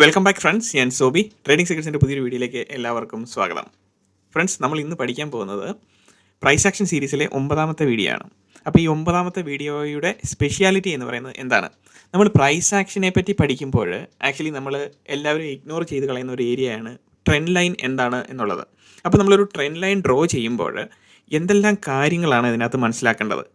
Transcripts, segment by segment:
Welcome back friends ഞാൻ Sobi. Trading സെക്രട്ടറിന്റെ പുതിയൊരു വീഡിയോയിലേക്ക് എല്ലാവർക്കും സ്വാഗതം. ഫ്രണ്ട്സ് നമ്മൾ ഇന്ന് പഠിക്കാൻ പോകുന്നത് പ്രൈസ് ആക്ഷൻ സീരീസിലെ ഒമ്പതാമത്തെ വീഡിയോ ആണ്. അപ്പോൾ ഈ ഒമ്പതാമത്തെ വീഡിയോയുടെ സ്പെഷ്യാലിറ്റി എന്ന് പറയുന്നത് എന്താണ്? നമ്മൾ പ്രൈസ് ആക്ഷനെ പറ്റി പഠിക്കുമ്പോൾ ആക്ച്വലി നമ്മൾ എല്ലാവരും ഇഗ്നോർ ചെയ്ത് കളയുന്ന ഒരു ഏരിയയാണ് ട്രെൻഡ് ലൈൻ എന്താണ് എന്നുള്ളത്. അപ്പോൾ നമ്മളൊരു ട്രെൻഡ് ലൈൻ ഡ്രോ ചെയ്യുമ്പോൾ എന്തെല്ലാം കാര്യങ്ങളാണ് ഇതിനകത്ത് മനസ്സിലാക്കേണ്ടത്?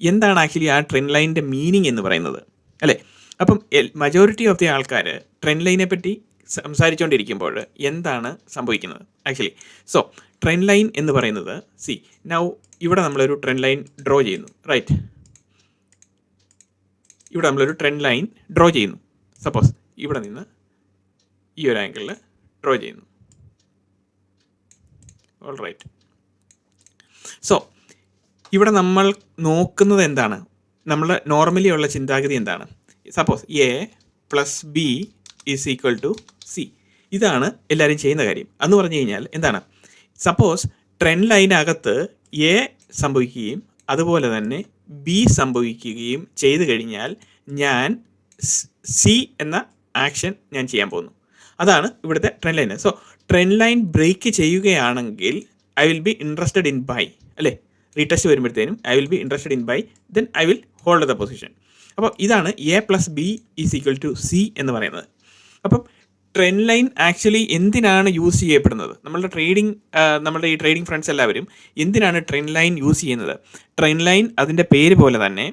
എന്താണ് ആക്ച്വലി ആ ട്രെൻഡ് ലൈനിന്റെ മീനിങ് എന്ന് പറയുന്നത്? അല്ലേ? അപ്പം മജോറിറ്റി ഓഫ് ദി ആൾക്കാർ ട്രെൻഡ് ലൈനെ പറ്റി സംസാരിച്ചുകൊണ്ടിരിക്കുമ്പോൾ എന്താണ് സംഭവിക്കുന്നത്? ആക്ച്വലി സോ ട്രെൻഡ് ലൈൻ എന്ന് പറയുന്നത് സി നൗ ഇവിടെ നമ്മളൊരു ട്രെൻഡ് ലൈൻ ഡ്രോ ചെയ്യുന്നു റൈറ്റ് ഇവിടെ നമ്മളൊരു ട്രെൻഡ് ലൈൻ ഡ്രോ ചെയ്യുന്നു. സപ്പോസ് ഇവിടെ നിന്ന് ഈ ഒരു ആംഗിളിൽ ഡ്രോ ചെയ്യുന്നു. ഓൾ റൈറ്റ് സോ ഇവിടെ നമ്മൾ നോക്കുന്നത് എന്താണ്? നമ്മൾ നോർമലി ഉള്ള ചിന്താഗതി എന്താണ്? Suppose A plus B is equal to C ഇതാണ് എല്ലാവരും ചെയ്യുന്ന കാര്യം. എന്ന് പറഞ്ഞു കഴിഞ്ഞാൽ എന്താണ്? സപ്പോസ് ട്രെൻഡ് ലൈനകത്ത് എ സംഭവിക്കുകയും അതുപോലെ തന്നെ ബി സംഭവിക്കുകയും ചെയ്തു കഴിഞ്ഞാൽ ഞാൻ സി എന്ന ആക്ഷൻ ഞാൻ ചെയ്യാൻ പോകുന്നു. അതാണ് ഇവിടുത്തെ trend line so trend line break ചെയ്യുകയാണെങ്കിൽ I will be interested in buy അല്ലേ? റീടെസ്റ്റ് വരുമ്പോഴത്തേനും I will be interested in buy then I will hold the position അപ്പോൾ ഇതാണ് A plus B is equal to C എന്ന് പറയുന്നത്. അപ്പം trend line actually എന്തിനാണ് use ചെയ്യപ്പെടുന്നത്? നമ്മളുടെ ട്രേഡിംഗ് നമ്മുടെ ഈ ട്രേഡിംഗ് ഫ്രണ്ട്സ് എല്ലാവരും എന്തിനാണ് ട്രെൻഡ് ലൈൻ യൂസ് ചെയ്യുന്നത്? ട്രെൻഡ് ലൈൻ അതിന്റെ പേര് പോലെ തന്നെ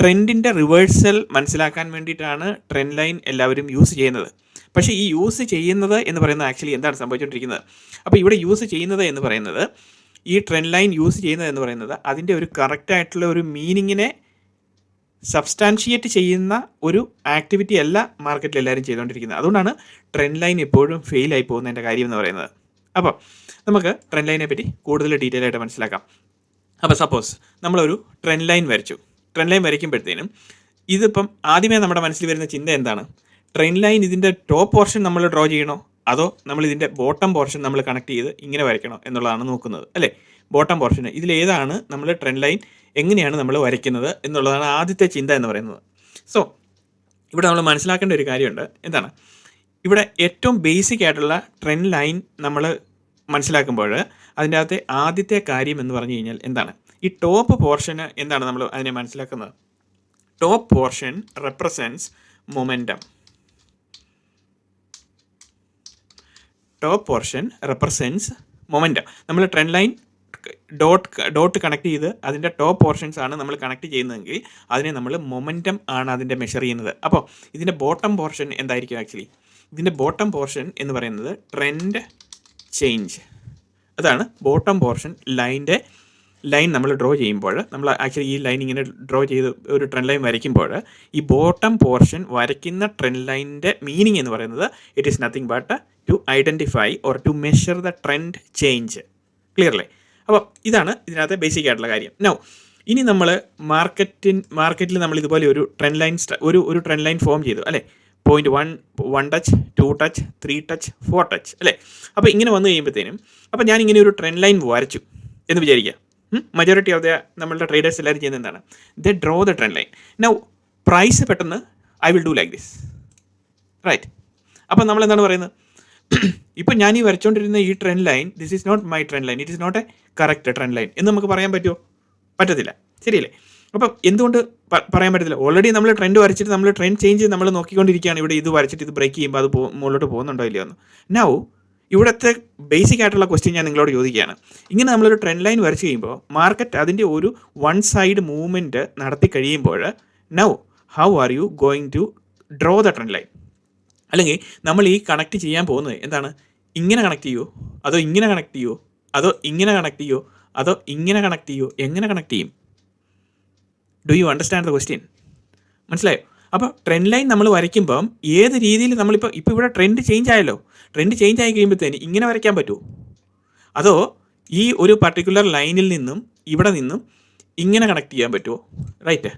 ട്രെൻഡിന്റെ റിവേഴ്സൽ മനസ്സിലാക്കാൻ വേണ്ടിയിട്ടാണ് ട്രെൻഡ് ലൈൻ എല്ലാവരും യൂസ് ചെയ്യുന്നത്. പക്ഷേ ഈ യൂസ് ചെയ്യുന്നത് എന്ന് പറയുന്നത് ആക്ച്വലി എന്താണ് സംഭവിച്ചുകൊണ്ടിരിക്കുന്നത്? അപ്പോൾ ഇവിടെ യൂസ് ചെയ്യുന്നത് എന്ന് പറയുന്നത് ഈ ട്രെൻഡ് ലൈൻ യൂസ് ചെയ്യുന്നത് എന്ന് പറയുന്നത് അതിന്റെ ഒരു കറക്റ്റായിട്ടുള്ള ഒരു മീനിങ്ങിനെ സബ്സ്റ്റാൻഷിയേറ്റ് ചെയ്യുന്ന ഒരു ആക്ടിവിറ്റി അല്ല മാർക്കറ്റിൽ എല്ലാവരും ചെയ്തുകൊണ്ടിരിക്കുന്നത്. അതുകൊണ്ടാണ് ട്രെൻഡ് ലൈൻ എപ്പോഴും ഫെയിൽ ആയി പോകുന്നതിന്റെ കാര്യം എന്ന് പറയുന്നത്. അപ്പോൾ നമുക്ക് ട്രെൻഡ് ലൈനെ പറ്റി കൂടുതൽ ഡീറ്റെയിൽ ആയിട്ട് മനസ്സിലാക്കാം. അപ്പോൾ സപ്പോസ് നമ്മളൊരു ട്രെൻഡ് ലൈൻ വരച്ചു. ട്രെൻഡ് ലൈൻ വരയ്ക്കുമ്പോഴത്തേനും ഇതിപ്പം ആദ്യമേ നമ്മുടെ മനസ്സിൽ വരുന്ന ചിന്ത എന്താണ്? ട്രെൻഡ് ലൈൻ ഇതിന്റെ ടോപ്പ് പോർഷൻ നമ്മൾ ഡ്രോ ചെയ്യണോ? അതോ നമ്മൾ ഇതിന്റെ ബോട്ടം പോർഷൻ നമ്മൾ കണക്ട് ചെയ്ത് ഇങ്ങനെ വരയ്ക്കണോ എന്നുള്ളതാണ് നോക്കുന്നത് അല്ലേ? ബോട്ടം പോർഷൻ ഇതിലേതാണ് നമ്മൾ ട്രെൻഡ് ലൈൻ എങ്ങനെയാണ് നമ്മൾ വരയ്ക്കുന്നത് എന്നുള്ളതാണ് ആദ്യത്തെ ചിന്ത എന്ന് പറയുന്നത്. സോ ഇവിടെ നമ്മൾ മനസ്സിലാക്കേണ്ട ഒരു കാര്യമുണ്ട്. എന്താണ്? ഇവിടെ ഏറ്റവും ബേസിക് ആയിട്ടുള്ള ട്രെൻഡ് ലൈൻ നമ്മൾ മനസ്സിലാക്കുമ്പോൾ അതിന്റെ അകത്തെ ആദ്യത്തെ കാര്യം എന്ന് പറഞ്ഞു കഴിഞ്ഞാൽ എന്താണ്? ഈ ടോപ്പ് പോർഷന് എന്താണ് നമ്മൾ അതിനെ മനസ്സിലാക്കുന്നത്? Top portion represents momentum top portion represents momentum നമ്മൾ trend line dot dot connect ചെയ്ത് അതിന്റെ ടോപ്പ് പോർഷൻസ് ആണ് നമ്മൾ കണക്ട് ചെയ്യുന്നതെങ്കിൽ അതിനെ നമ്മൾ മൊമെന്റം ആണ് അതിന്റെ മെഷർ ചെയ്യുന്നത്. അപ്പോൾ ഇതിന്റെ ബോട്ടം പോർഷൻ എന്തായിരിക്കും ആക്ച്വലി ഇതിന്റെ ബോട്ടം പോർഷൻ എന്ന് പറയുന്നത് ട്രെൻഡ് ചേഞ്ച് അതാണ് ബോട്ടം പോർഷൻ ലൈന്റെ ലൈൻ നമ്മൾ ഡ്രോ ചെയ്യുമ്പോൾ നമ്മൾ ആക്ച്വലി ഈ ലൈൻ ഇങ്ങനെ ഡ്രോ ചെയ്ത് ഒരു ട്രെൻഡ് ലൈൻ വരയ്ക്കുമ്പോൾ ഈ ബോട്ടം പോർഷൻ വരയ്ക്കുന്ന ട്രെൻഡ് ലൈനിന്റെ മീനിങ് എന്ന് പറയുന്നത് it is nothing but to identify or to measure the trend change clearly അപ്പോൾ ഇതാണ് ഇതിനകത്തെ ബേസിക് ആയിട്ടുള്ള കാര്യം. നോ ഇനി നമ്മൾ മാർക്കറ്റിൻ മാർക്കറ്റിൽ നമ്മൾ ഇതുപോലെ ഒരു ട്രെൻഡ് ലൈൻ ഒരു ഒരു ട്രെൻഡ് ലൈൻ ഫോം ചെയ്തു അല്ലേ? Point one one touch two touch three touch four touch അല്ലേ? അപ്പോൾ ഇങ്ങനെ വന്നു കഴിയുമ്പോഴത്തേനും അപ്പോൾ ഞാൻ ഇങ്ങനെ ഒരു ട്രെൻഡ് ലൈൻ വരച്ചു എന്ന് വിചാരിക്കുക. മജോറിറ്റി ഓഫ് ദ നമ്മളുടെ ട്രേഡേഴ്സ് എല്ലാവരും ചെയ്യുന്നത് എന്താണ്? The draw the trend line now price പെട്ടെന്ന് I will do like this right അപ്പം നമ്മൾ എന്താണ് പറയുന്നത്? ഇപ്പം ഞാൻ ഈ വരച്ചുകൊണ്ടിരുന്ന ഈ trend line this is not my trend line it is not a correct trend line എന്ന് നമുക്ക് പറയാൻ പറ്റുമോ പറ്റത്തില്ല. ശരിയല്ലേ? അപ്പം എന്തുകൊണ്ട് പറയാൻ പറ്റത്തില്ല? ഓൾറെഡി നമ്മൾ ട്രെൻഡ് വരച്ചിട്ട് നമ്മൾ ട്രെൻഡ് ചേഞ്ച് നമ്മൾ നോക്കിക്കൊണ്ടിരിക്കുകയാണ്. ഇവിടെ ഇത് വരച്ചിട്ട് ഇത് ബ്രേക്ക് ചെയ്യുമ്പോൾ അത് മുകളിലോട്ട് പോകുന്നുണ്ടോ ഇല്ലയോ എന്ന്. നൗ ഇവിടുത്തെ ബേസിക് ആയിട്ടുള്ള ക്വസ്റ്റ്യൻ ഞാൻ നിങ്ങളോട് ചോദിക്കുകയാണ്. ഇങ്ങനെ നമ്മളൊരു ട്രെൻഡ് ലൈൻ വരച്ച് കഴിയുമ്പോൾ മാർക്കറ്റ് അതിന്റെ ഒരു വൺ സൈഡ് മൂവ്മെന്റ് നടത്തി കഴിയുമ്പോൾ now how are you going to draw the trend line അല്ലെങ്കിൽ നമ്മൾ ഈ കണക്ട് ചെയ്യാൻ പോകുന്നത് എന്താണ്? ഇങ്ങനെ കണക്ട് ചെയ്യുമോ അതോ ഇങ്ങനെ കണക്ട് ചെയ്യുമോ അതോ ഇങ്ങനെ കണക്ട് ചെയ്യുമോ അതോ ഇങ്ങനെ കണക്ട് ചെയ്യുമോ എങ്ങനെ കണക്ട് ചെയ്യും? Do you understand the question മനസ്സിലായോ? അപ്പോൾ ട്രെൻഡ് ലൈൻ നമ്മൾ വരയ്ക്കുമ്പം ഏത് രീതിയിൽ നമ്മളിപ്പോൾ ഇപ്പോൾ ഇവിടെ ട്രെൻഡ് ചേഞ്ച് ആയല്ലോ. ട്രെൻഡ് ചേഞ്ച് ആയി കഴിയുമ്പോഴത്തേന് ഇങ്ങനെ വരയ്ക്കാൻ പറ്റുമോ അതോ ഈ ഒരു പർട്ടിക്കുലർ ലൈനിൽ നിന്നും ഇവിടെ നിന്നും ഇങ്ങനെ കണക്ട് ചെയ്യാൻ പറ്റുമോ റൈറ്റ്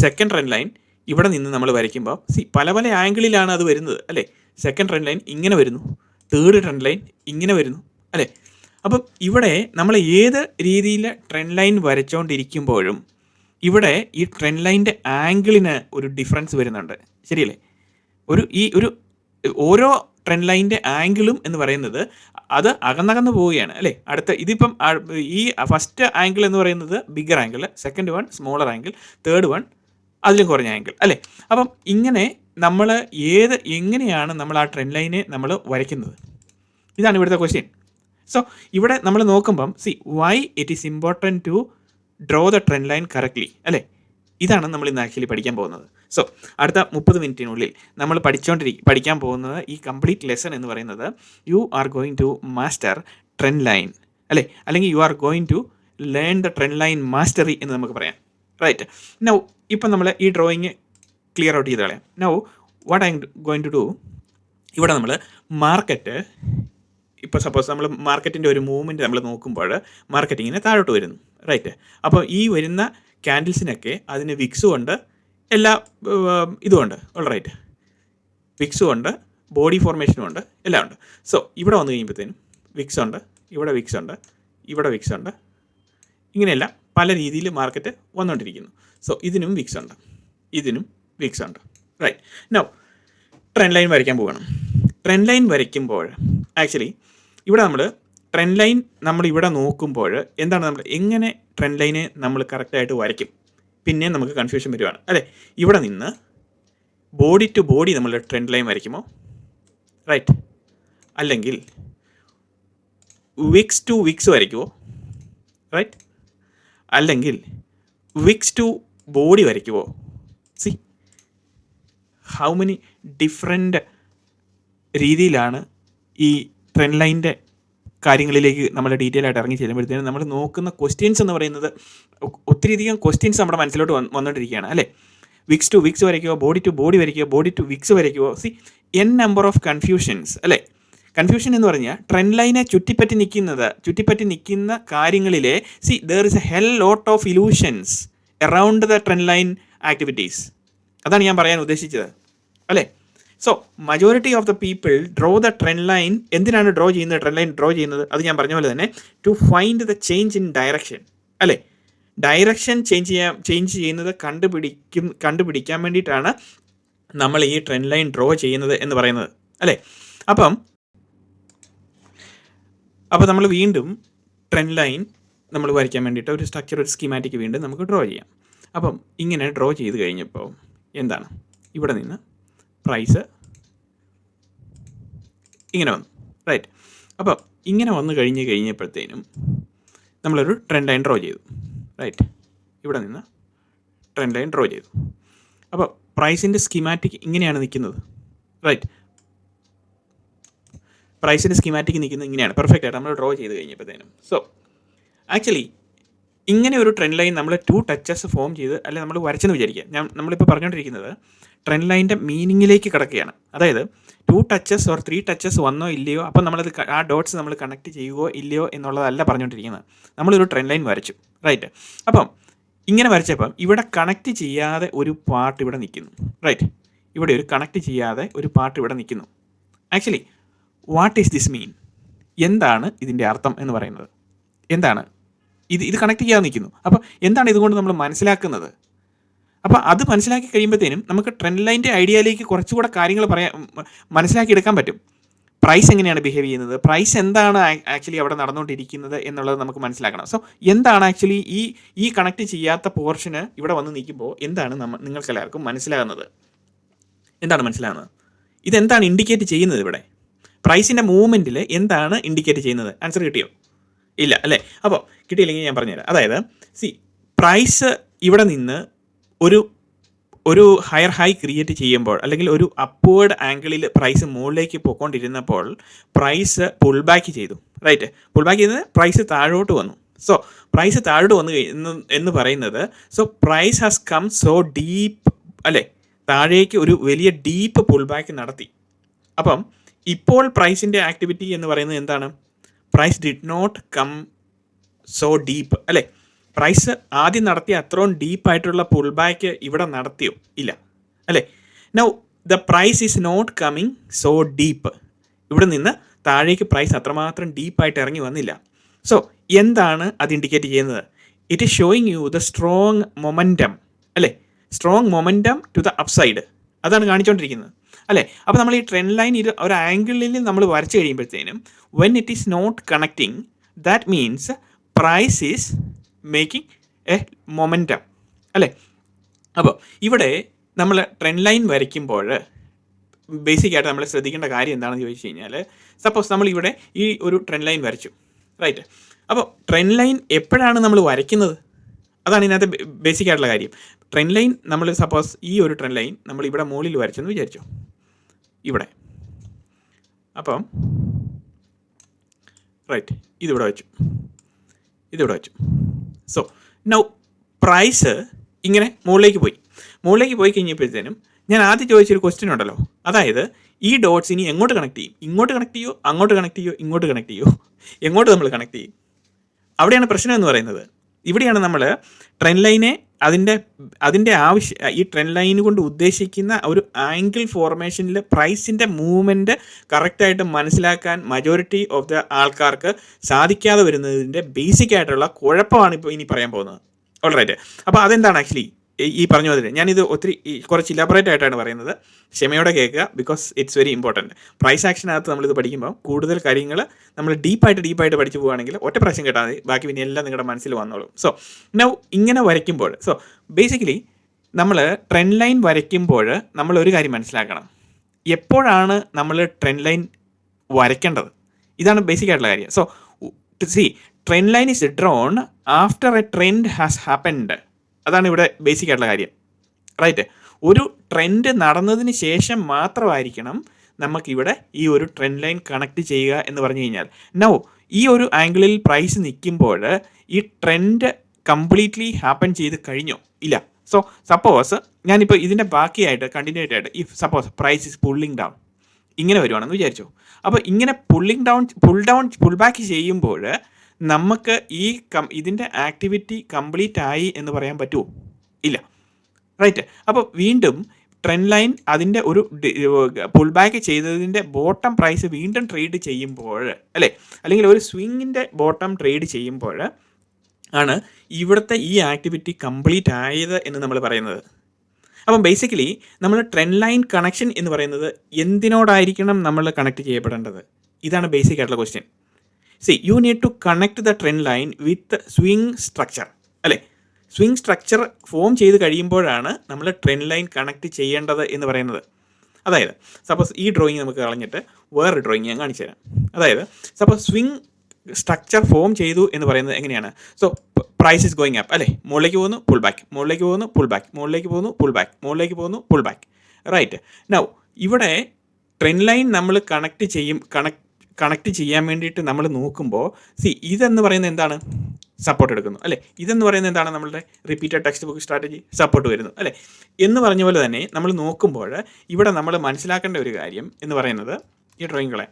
സെക്കൻഡ് ട്രെൻഡ് ലൈൻ ഇവിടെ നിന്ന് നമ്മൾ വരയ്ക്കുമ്പോൾ സി പല പല ആംഗിളിലാണ് അത് വരുന്നത് അല്ലേ? സെക്കൻഡ് ട്രെൻഡ് ലൈൻ ഇങ്ങനെ വരുന്നു. തേർഡ് ട്രെൻഡ് ലൈൻ ഇങ്ങനെ വരുന്നു അല്ലേ? അപ്പം ഇവിടെ നമ്മൾ ഏത് രീതിയിൽ ട്രെൻഡ് ലൈൻ വരച്ചുകൊണ്ടിരിക്കുമ്പോഴും ഇവിടെ ഈ ട്രെൻഡ് ലൈന്റെ ആംഗിളിന് ഒരു ഡിഫറൻസ് വരുന്നുണ്ട്. ശരിയല്ലേ? ഒരു ഈ ഒരു ഓരോ ട്രെൻഡ് ലൈനിന്റെ ആംഗിളും എന്ന് പറയുന്നത് അത് അകന്നകന്ന് പോവുകയാണ് അല്ലേ? അടുത്ത ഇതിപ്പം ഈ ഫസ്റ്റ് ആംഗിൾ എന്ന് പറയുന്നത് bigger angle second one smaller angle third one അതിലും കുറഞ്ഞ ആംഗിൾ അല്ലേ? അപ്പം ഇങ്ങനെ നമ്മൾ ഏത് എങ്ങനെയാണ് നമ്മൾ ആ ട്രെൻഡ് ലൈനെ നമ്മൾ വരയ്ക്കുന്നത്? ഇതാണ് ഇവിടുത്തെ ക്വസ്റ്റ്യൻ സോ ഇവിടെ നമ്മൾ നോക്കുമ്പം see why it is important to draw the trend line correctly അല്ലേ? ഇതാണ് നമ്മൾ ഇന്ന് ആക്ച്വലി പഠിക്കാൻ പോകുന്നത്. സോ അടുത്ത മുപ്പത് മിനിറ്റിനുള്ളിൽ നമ്മൾ പഠിച്ചുകൊണ്ടിരിക്കും പഠിക്കാൻ പോകുന്നത് ഈ കംപ്ലീറ്റ് ലെസൺ എന്ന് പറയുന്നത് you are going to master trend line അല്ലേ? അല്ലെങ്കിൽ you are going to learn the trend line mastery എന്ന് നമുക്ക് പറയാം. റൈറ്റ് നൗ ഇപ്പം നമ്മൾ ഈ ഡ്രോയിങ് ക്ലിയർ ഔട്ട് ചെയ്ത് കളയാം now what I going to do ഇവിടെ നമ്മൾ മാർക്കറ്റ് ഇപ്പോൾ സപ്പോസ് നമ്മൾ മാർക്കറ്റിന്റെ ഒരു മൂവ്മെന്റ് നമ്മൾ നോക്കുമ്പോൾ മാർക്കറ്റ് ഇങ്ങനെ താഴോട്ട് വരുന്നു. റൈറ്റ് അപ്പോൾ ഈ വരുന്ന ക്യാൻഡിൽസിനൊക്കെ അതിന് വിക്സും ഉണ്ട് എല്ലാ ഇതുമുണ്ട് ഓൾ റൈറ്റ് വിക്സും ഉണ്ട് ബോഡി ഫോർമേഷനും ഉണ്ട് എല്ലാം ഉണ്ട്. സോ ഇവിടെ വന്നു കഴിയുമ്പോഴത്തേനും വിക്സ് ഉണ്ട് ഇവിടെ വിക്സ് ഉണ്ട് ഇവിടെ വിക്സ് ഉണ്ട്. ഇങ്ങനെയെല്ലാം പല രീതിയിൽ മാർക്കറ്റ് വന്നുകൊണ്ടിരിക്കുന്നു സോ ഇതിനും വിക്സ് ഉണ്ട്. ഇതിനും വിക്സ് ഉണ്ട്. റൈറ്റ് നൗ ട്രെൻഡ് ലൈൻ വരയ്ക്കാൻ പോകണം ട്രെൻഡ് ലൈൻ വരയ്ക്കുമ്പോൾ ആക്ച്വലി ഇവിടെ നമ്മൾ ട്രെൻഡ് ലൈൻ നമ്മൾ ഇവിടെ നോക്കുമ്പോൾ എന്താണ് നമ്മൾ എങ്ങനെ ട്രെൻഡ് ലൈനെ നമ്മൾ കറക്റ്റായിട്ട് വരയ്ക്കും? പിന്നെ നമുക്ക് കൺഫ്യൂഷൻ വരുവാണ്. അല്ലേ? ഇവിടെ നിന്ന് ബോഡി ടു ബോഡി നമ്മൾ ട്രെൻഡ് ലൈൻ വരയ്ക്കുമോ? റൈറ്റ് അല്ലെങ്കിൽ വിക്സ് ടു വിക്സ് വരയ്ക്കുമോ റൈറ്റ് അല്ലെങ്കിൽ വിക്സ് ടു ബോഡി വരയ്ക്കുമോ സി ഹൗ മെനി ഡിഫറെന്റ് രീതിയിലാണ് ഈ ട്രെൻഡ് ലൈനിന്റെ കാര്യങ്ങളിലേക്ക് നമ്മൾ ഡീറ്റെയിൽ ആയിട്ട് ഇറങ്ങി ചെല്ലുമ്പോഴത്തേനും നമ്മൾ നോക്കുന്ന ക്വസ്റ്റ്യൻസ് എന്ന് പറയുന്നത് ഒത്തിരിയധികം ക്വസ്റ്റ്യൻസ് നമ്മുടെ മനസ്സിലോട്ട് വന്ന് വന്നുകൊണ്ടിരിക്കുകയാണ് അല്ലേ? വിക്സ് ടു വിക്സ് വരയ്ക്കുമോ ബോഡി ടു ബോഡി വരയ്ക്കുമോ body to wicks വരയ്ക്കുമോ see N number of confusions അല്ലേ? കൺഫ്യൂഷൻ എന്ന് പറഞ്ഞാൽ ട്രെൻഡ് ലൈനെ ചുറ്റിപ്പറ്റി നിൽക്കുന്നത് ചുറ്റിപ്പറ്റി നിൽക്കുന്ന കാര്യങ്ങളിലെ see there is a hell lot of illusions around the trend line activities അതാണ് ഞാൻ പറയാൻ ഉദ്ദേശിച്ചത് അല്ലേ? So majority of the people draw the trend line എന്തിനാണ് ഡ്രോ ചെയ്യുന്നത്? ട്രെൻഡ് ലൈൻ ഡ്രോ ചെയ്യുന്നത്? അത് ഞാൻ പറഞ്ഞ പോലെ തന്നെ to find the change in direction അല്ലേ? ഡയറക്ഷൻ ചേഞ്ച് ചെയ്യാൻ ചേഞ്ച് ചെയ്യുന്നത് കണ്ടുപിടിക്കും കണ്ടുപിടിക്കാൻ വേണ്ടിയിട്ടാണ് നമ്മൾ ഈ ട്രെൻഡ് ലൈൻ ഡ്രോ ചെയ്യുന്നത് എന്ന് പറയുന്നത്. അല്ലേ? അപ്പം അപ്പോൾ നമ്മൾ വീണ്ടും ട്രെൻഡ് ലൈൻ നമ്മൾ വരയ്ക്കാൻ വേണ്ടിയിട്ട് ഒരു സ്ട്രക്ചർ ഒരു സ്കീമാറ്റിക് വീണ്ടും നമുക്ക് ഡ്രോ ചെയ്യാം. അപ്പം ഇങ്ങനെ ഡ്രോ ചെയ്ത് കഴിഞ്ഞപ്പോൾ എന്താണ്? ഇവിടെ നിന്ന് പ്രൈസ് ഇങ്ങനെ വന്നു റൈറ്റ് അപ്പോൾ ഇങ്ങനെ വന്നു കഴിഞ്ഞ് കഴിഞ്ഞപ്പോഴത്തേനും നമ്മളൊരു ട്രെൻഡ് ലൈൻ ഡ്രോ ചെയ്തു റൈറ്റ് ഇവിടെ നിന്ന് ട്രെൻഡ് ലൈൻ ഡ്രോ ചെയ്തു. അപ്പോൾ പ്രൈസിന്റെ സ്കീമാറ്റിക് ഇങ്ങനെയാണ് നിൽക്കുന്നത് റൈറ്റ് പ്രൈസിന്റെ സ്കീമാറ്റിക് നിൽക്കുന്നത് ഇങ്ങനെയാണ് പെർഫെക്റ്റ് ആയിട്ട് നമ്മൾ ഡ്രോ ചെയ്ത് കഴിഞ്ഞപ്പോഴത്തേനും. സോ ആക്ച്വലി ഇങ്ങനെ ഒരു ട്രെൻഡ് ലൈൻ നമ്മൾ ടു ടച്ചസ് ഫോം ചെയ്ത് അല്ലെ നമ്മൾ വരച്ചെന്ന് വിചാരിക്കുക. ഞാൻ നമ്മളിപ്പോൾ പറഞ്ഞുകൊണ്ടിരിക്കുന്നത് ട്രെൻഡ് ലൈനിന്റെ മീനിങ്ങിലേക്ക് കിടക്കുകയാണ്. അതായത് two touches or three touches വന്നോ ഇല്ലയോ അപ്പോൾ നമ്മളത് ആ ഡോട്ട്സ് നമ്മൾ കണക്ട് ചെയ്യുകയോ ഇല്ലയോ എന്നുള്ളതല്ല പറഞ്ഞുകൊണ്ടിരിക്കുന്നത്. നമ്മളൊരു ട്രെൻഡ് ലൈൻ വരച്ചു. റൈറ്റ് അപ്പം ഇങ്ങനെ വരച്ചപ്പം ഇവിടെ കണക്ട് ചെയ്യാതെ ഒരു പാർട്ട് ഇവിടെ നിൽക്കുന്നു. റൈറ്റ് ഇവിടെ ഒരു കണക്ട് ചെയ്യാതെ ഒരു പാർട്ട് ഇവിടെ നിൽക്കുന്നു. Actually what is this mean എന്താണ് ഇതിന്റെ അർത്ഥം എന്ന് പറയുന്നത്? എന്താണ്? ഇത് ഇത് കണക്ട് ചെയ്യാതെ നിൽക്കുന്നു. അപ്പോൾ എന്താണ് ഇതുകൊണ്ട് നമ്മൾ മനസ്സിലാക്കുന്നത്? അപ്പോൾ അത് മനസ്സിലാക്കി കഴിയുമ്പോഴത്തേനും നമുക്ക് ട്രെൻഡ് ലൈന്റെ ഐഡിയയിലേക്ക് കുറച്ചുകൂടെ കാര്യങ്ങൾ പറയാൻ മ- മനസ്സിലാക്കി എടുക്കാൻ പറ്റും. പ്രൈസ് എങ്ങനെയാണ് ബിഹേവ് ചെയ്യുന്നത്? പ്രൈസ് എന്താണ് ആക്ച്വലി അവിടെ നടന്നുകൊണ്ടിരിക്കുന്നത് എന്നുള്ളത് നമുക്ക് മനസ്സിലാക്കണം. സോ എന്താണ് ആക്ച്വലി ഈ ഈ കണക്ട് ചെയ്യാത്ത പോർഷന് ഇവിടെ വന്ന് നിൽക്കുമ്പോൾ എന്താണ് നമ്മൾ നിങ്ങൾക്ക് എല്ലാവർക്കും മനസ്സിലാകുന്നത്? എന്താണ് മനസ്സിലാകുന്നത്? ഇതെന്താണ് ഇൻഡിക്കേറ്റ് ചെയ്യുന്നത് ഇവിടെ? പ്രൈസിന്റെ മൂവ്മെന്റിൽ എന്താണ് ഇൻഡിക്കേറ്റ് ചെയ്യുന്നത്? ആൻസർ കിട്ടിയോ? ഇല്ല അല്ലേ? അപ്പോൾ കിട്ടിയില്ലെങ്കിൽ ഞാൻ പറഞ്ഞുതരാം. അതായത് സി പ്രൈസ് ഇവിടെ നിന്ന് ഒരു ഒരു ഹയർ ഹൈ ക്രിയേറ്റ് ചെയ്യുമ്പോൾ അല്ലെങ്കിൽ ഒരു അപ്വേർഡ് ആംഗിളിൽ പ്രൈസ് മുകളിലേക്ക് പോയിക്കൊണ്ടിരുന്നപ്പോൾ പ്രൈസ് പുൾ ബാക്ക് ചെയ്തു. റൈറ്റ് പുൾ ബാക്ക് ചെയ്തത് പ്രൈസ് താഴോട്ട് വന്നു. സോ പ്രൈസ് താഴോട്ട് വന്നു എന്ന് പറയുന്നത് so price has come so deep അല്ലേ? താഴേക്ക് ഒരു വലിയ ഡീപ്പ് പുൾ ബാക്ക് നടത്തി. അപ്പം ഇപ്പോൾ പ്രൈസിന്റെ ആക്ടിവിറ്റി എന്ന് പറയുന്നത് എന്താണ്? Price did not come so deep അല്ലേ? പ്രൈസ് ആദ്യം നടത്തിയ അത്രയും ഡീപ്പായിട്ടുള്ള പുൾ ബാക്ക് ഇവിടെ നടത്തിയോ? ഇല്ല. അല്ലേ? Now the price is not coming so deep ഇവിടെ നിന്ന് താഴേക്ക് പ്രൈസ് അത്രമാത്രം ഡീപ്പായിട്ട് ഇറങ്ങി വന്നില്ല. സോ എന്താണ് അത് ഇൻഡിക്കേറ്റ് ചെയ്യുന്നത്? It is showing you the strong momentum അല്ലേ? Strong momentum to the upside അതാണ് കാണിച്ചുകൊണ്ടിരിക്കുന്നത് അല്ലേ? അപ്പോൾ നമ്മൾ ഈ ട്രെൻഡ് ലൈൻ ഇത് ഒരു ആംഗിളിൽ നമ്മൾ വരച്ച് കഴിയുമ്പോഴത്തേനും when it is not connecting that means price is making a momentum അല്ലേ? അപ്പോൾ ഇവിടെ നമ്മൾ ട്രെൻഡ് ലൈൻ വരയ്ക്കുമ്പോൾ ബേസിക് ആയിട്ട് നമ്മൾ ശ്രദ്ധിക്കേണ്ട കാര്യം എന്താണെന്ന് ചോദിച്ചു കഴിഞ്ഞാൽ സപ്പോസ് നമ്മൾ ഇവിടെ ഈ ഒരു ട്രെൻഡ് ലൈൻ വരച്ചു റൈറ്റ് അപ്പോൾ ട്രെൻഡ് ലൈൻ എപ്പോഴാണ് നമ്മൾ വരയ്ക്കുന്നത്? അതാണ് ഇതിനകത്ത് ബേസിക് ആയിട്ടുള്ള കാര്യം. ട്രെൻഡ് ലൈൻ നമ്മൾ സപ്പോസ് ഈ ഒരു ട്രെൻഡ് ലൈൻ നമ്മൾ ഇവിടെ മുകളിൽ വരച്ചെന്ന് വിചാരിച്ചു ഇവിടെ. അപ്പം റൈറ്റ് ഇതിവിടെ വെച്ചു ഇതിവിടെ വെച്ചു. സോ നൗ പ്രൈസ് ഇങ്ങനെ മുകളിലേക്ക് പോയി. മുകളിലേക്ക് പോയി കഴിഞ്ഞപ്പോഴത്തേനും ഞാൻ ആദ്യം ചോദിച്ചൊരു ക്വസ്റ്റ്യൻ ഉണ്ടല്ലോ. അതായത് ഈ ഡോട്ട്സ് ഇനി എങ്ങോട്ട് കണക്ട് ചെയ്യും? ഇങ്ങോട്ട് കണക്ട് ചെയ്യോ? അങ്ങോട്ട് കണക്ട് ചെയ്യോ? ഇങ്ങോട്ട് കണക്ട് ചെയ്യോ? എങ്ങോട്ട് നമ്മൾ കണക്ട് ചെയ്യും? അവിടെയാണ് പ്രശ്നം എന്ന് പറയുന്നത്. ഇവിടെയാണ് നമ്മൾ ട്രെൻഡ് ലൈനെ അതിന്റെ അതിന്റെ ആവശ്യം ഈ ട്രെൻഡ് ലൈൻ കൊണ്ട് ഉദ്ദേശിക്കുന്ന ഒരു ആംഗിൾ ഫോർമേഷനിൽ പ്രൈസിന്റെ മൂവ്മെന്റ് കറക്റ്റായിട്ട് മനസ്സിലാക്കാൻ മജോറിറ്റി ഓഫ് ദ ആൾക്കാർക്ക് സാധിക്കാതെ വരുന്നതിന്റെ ബേസിക് ആയിട്ടുള്ള കുഴപ്പമാണ് ഇപ്പോൾ ഇനി പറയാൻ പോകുന്നത്. ഓൾറൈറ്റ് അപ്പോൾ അതെന്താണ് ആക്ച്വലി ഈ പറഞ്ഞ പോലെ ഞാനിത് ഒത്തിരി കുറച്ച് ഇലാബറേറ്റ് ആയിട്ടാണ് പറയുന്നത്. ക്ഷമയോടെ കേൾക്കുക because it's very important price ആക്ഷനകത്ത് നമ്മളിത് പഠിക്കുമ്പോൾ കൂടുതൽ കാര്യങ്ങൾ നമ്മൾ ഡീപ്പായിട്ട് ഡീപ്പായിട്ട് പഠിച്ചു പോകുകയാണെങ്കിൽ ഒറ്റ പ്രാവശ്യം കേട്ടാൽ മതി. ബാക്കി പിന്നെ എല്ലാം നിങ്ങളുടെ മനസ്സിൽ വന്നോളും. സോ നൗ ഇങ്ങനെ വരയ്ക്കുമ്പോൾ സോ ബേസിക്കലി നമ്മൾ ട്രെൻഡ് ലൈൻ വരയ്ക്കുമ്പോൾ നമ്മൾ ഒരു കാര്യം മനസ്സിലാക്കണം. എപ്പോഴാണ് നമ്മൾ ട്രെൻഡ് ലൈൻ വരയ്ക്കേണ്ടത്? ഇതാണ് ബേസിക് ആയിട്ടുള്ള കാര്യം. So see trend line is drawn after a trend has happened അതാണ് ഇവിടെ ബേസിക് ആയിട്ടുള്ള കാര്യം. റൈറ്റ് ഒരു ട്രെൻഡ് നടന്നതിന് ശേഷം മാത്രമായിരിക്കണം നമുക്കിവിടെ ഈ ഒരു ട്രെൻഡ് ലൈൻ കണക്ട് ചെയ്യുക എന്ന് പറഞ്ഞു കഴിഞ്ഞാൽ. നോ ഈ ഒരു ആംഗിളിൽ പ്രൈസ് നിൽക്കുമ്പോൾ ഈ ട്രെൻഡ് കംപ്ലീറ്റ്ലി ഹാപ്പൻ ചെയ്ത് കഴിഞ്ഞോ? ഇല്ല. സോ സപ്പോസ് ഞാനിപ്പോൾ ഇതിന്റെ ബാക്കിയായിട്ട് കണ്ടിന്യൂ ആയിട്ട് ഈ suppose price is pulling down ഇങ്ങനെ വരുവാണെന്ന് വിചാരിച്ചു. അപ്പോൾ ഇങ്ങനെ pulling down pull down pull back ചെയ്യുമ്പോൾ നമുക്ക് ഈ കം ഇതിന്റെ ആക്ടിവിറ്റി കംപ്ലീറ്റ് ആയി എന്ന് പറയാൻ പറ്റുമോ ഇല്ല. റൈറ്റ് അപ്പോൾ വീണ്ടും ട്രെൻഡ് ലൈൻ അതിന്റെ ഒരു പുൾ ബാക്ക് ചെയ്തതിന്റെ ബോട്ടം പ്രൈസ് വീണ്ടും ട്രേഡ് ചെയ്യുമ്പോൾ അല്ലേ? അല്ലെങ്കിൽ ഒരു സ്വിങ്ങിന്റെ ബോട്ടം ട്രേഡ് ചെയ്യുമ്പോൾ ആണ് ഇവിടുത്തെ ഈ ആക്ടിവിറ്റി കംപ്ലീറ്റ് ആയത് എന്ന് നമ്മൾ പറയുന്നത്. അപ്പം ബേസിക്കലി നമ്മൾ ട്രെൻഡ് ലൈൻ കണക്ഷൻ എന്ന് പറയുന്നത് എന്തിനോടായിരിക്കണം നമ്മൾ കണക്ട് ചെയ്യപ്പെടേണ്ടത്? ഇതാണ് ബേസിക് ആയിട്ടുള്ള question see you need to connect the trend line with swing structure അല്ലേ? സ്വിങ് സ്ട്രക്ചർ ഫോം ചെയ്ത് കഴിയുമ്പോഴാണ് നമ്മൾ ട്രെൻഡ് ലൈൻ കണക്ട് ചെയ്യേണ്ടത് എന്ന് പറയുന്നത്. അതായത് സപ്പോസ് ഈ ഡ്രോയിങ് നമുക്ക് കളഞ്ഞിട്ട് വേറൊരു ഡ്രോയിങ് ഞാൻ കാണിച്ചു തരാം. അതായത് സപ്പോസ് സ്വിങ് സ്ട്രക്ചർ ഫോം ചെയ്തു എന്ന് പറയുന്നത് എങ്ങനെയാണ്? So price is going up അല്ലേ? മുകളിലേക്ക് പോകുന്നു പുൾ ബാക്ക് മുകളിലേക്ക് പോകുന്നു പുൾ ബാക്ക് മുകളിലേക്ക് പോകുന്നു പുൾ ബാക്ക് മുകളിലേക്ക് പോകുന്നു പുൾ ബാക്ക് റൈറ്റ് നൗ ഇവിടെ ട്രെൻഡ് ലൈൻ നമ്മൾ കണക്ട് ചെയ്യും കണക്ട് കണക്ട് ചെയ്യാൻ വേണ്ടിയിട്ട് നമ്മൾ നോക്കുമ്പോൾ സി ഇതെന്ന് പറയുന്നത് എന്താണ്? സപ്പോർട്ട് എടുക്കുന്നു. അല്ലേ? ഇതെന്ന് പറയുന്നത് എന്താണ് നമ്മളുടെ repeated textbook strategy support വരുന്നു. അല്ലേ? എന്ന് പറഞ്ഞ പോലെ തന്നെ നമ്മൾ നോക്കുമ്പോൾ ഇവിടെ നമ്മൾ മനസ്സിലാക്കേണ്ട ഒരു കാര്യം എന്ന് പറയുന്നത് ഈ ഡ്രോയിങ്ങുകളെ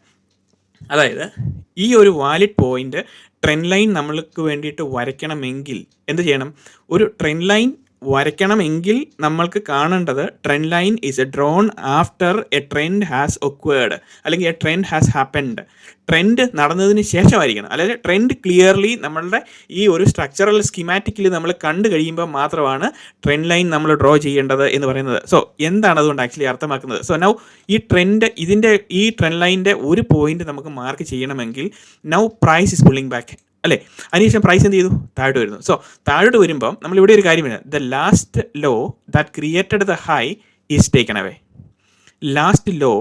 അതായത് ഈ ഒരു വാലിഡ് പോയിന്റ് ട്രെൻഡ് ലൈൻ നമ്മൾക്ക് വേണ്ടിയിട്ട് വരയ്ക്കണമെങ്കിൽ എന്ത് ചെയ്യണം? ഒരു ട്രെൻഡ് ലൈൻ വരയ്ക്കണമെങ്കിൽ നമ്മൾക്ക് കാണേണ്ടത് trend line is a drawn after a trend has occurred അല്ലെങ്കിൽ a trend has happened trend നടന്നതിന് ശേഷമായിരിക്കണം. അല്ലെങ്കിൽ ട്രെൻഡ് ക്ലിയർലി നമ്മളുടെ ഈ ഒരു സ്ട്രക്ചറൽ സ്കിമാറ്റിക്കിൽ നമ്മൾ കണ്ടു കഴിയുമ്പോൾ മാത്രമാണ് ട്രെൻഡ് ലൈൻ നമ്മൾ ഡ്രോ ചെയ്യേണ്ടത് എന്ന് പറയുന്നത്. സോ എന്താണ് അതുകൊണ്ട് ആക്ച്വലി അർത്ഥമാക്കുന്നത്? സോ നൗ ഈ ട്രെൻഡ് ഇതിന്റെ ഈ ട്രെൻഡ് ലൈനിന്റെ ഒരു പോയിന്റ് നമുക്ക് മാർക്ക് ചെയ്യണമെങ്കിൽ now price is pulling back അല്ലേ? അതിനുശേഷം പ്രൈസ് എന്ത് ചെയ്തു? താഴോട്ട് വരുന്നു. സോ താഴോട്ട് വരുമ്പം നമ്മൾ ഇവിടെ ഒരു കാര്യം വരുന്നത് the last low that created the high is taken away last low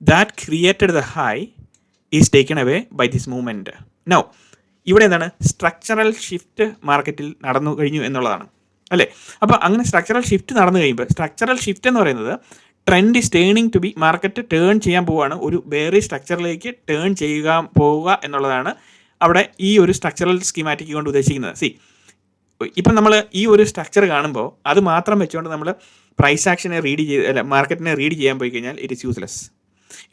that created the high is taken away by this movement no ഇവിടെ എന്താണ്? സ്ട്രക്ചറൽ ഷിഫ്റ്റ് മാർക്കറ്റിൽ നടന്നു കഴിഞ്ഞു എന്നുള്ളതാണ്. അല്ലേ? അപ്പോൾ അങ്ങനെ സ്ട്രക്ചറൽ ഷിഫ്റ്റ് നടന്നു കഴിയുമ്പോൾ സ്ട്രക്ചറൽ ഷിഫ്റ്റ് എന്ന് പറയുന്നത് trend is turning to be market turn ചെയ്യാൻ പോവുകയാണ് ഒരു വേറെ സ്ട്രക്ചറിലേക്ക് ടേൺ ചെയ്യുക പോവുക എന്നുള്ളതാണ് അവിടെ ഈ ഒരു സ്ട്രക്ചറൽ സ്കീമാറ്റിക് കൊണ്ട് ഉദ്ദേശിക്കുന്നത്. സി ഇപ്പം നമ്മൾ ഈ ഒരു സ്ട്രക്ചർ കാണുമ്പോൾ അത് മാത്രം വെച്ചുകൊണ്ട് നമ്മൾ പ്രൈസ് ആക്ഷനെ റീഡ് ചെയ്ത് അല്ല മാർക്കറ്റിനെ റീഡ് ചെയ്യാൻ പോയി കഴിഞ്ഞാൽ it is useless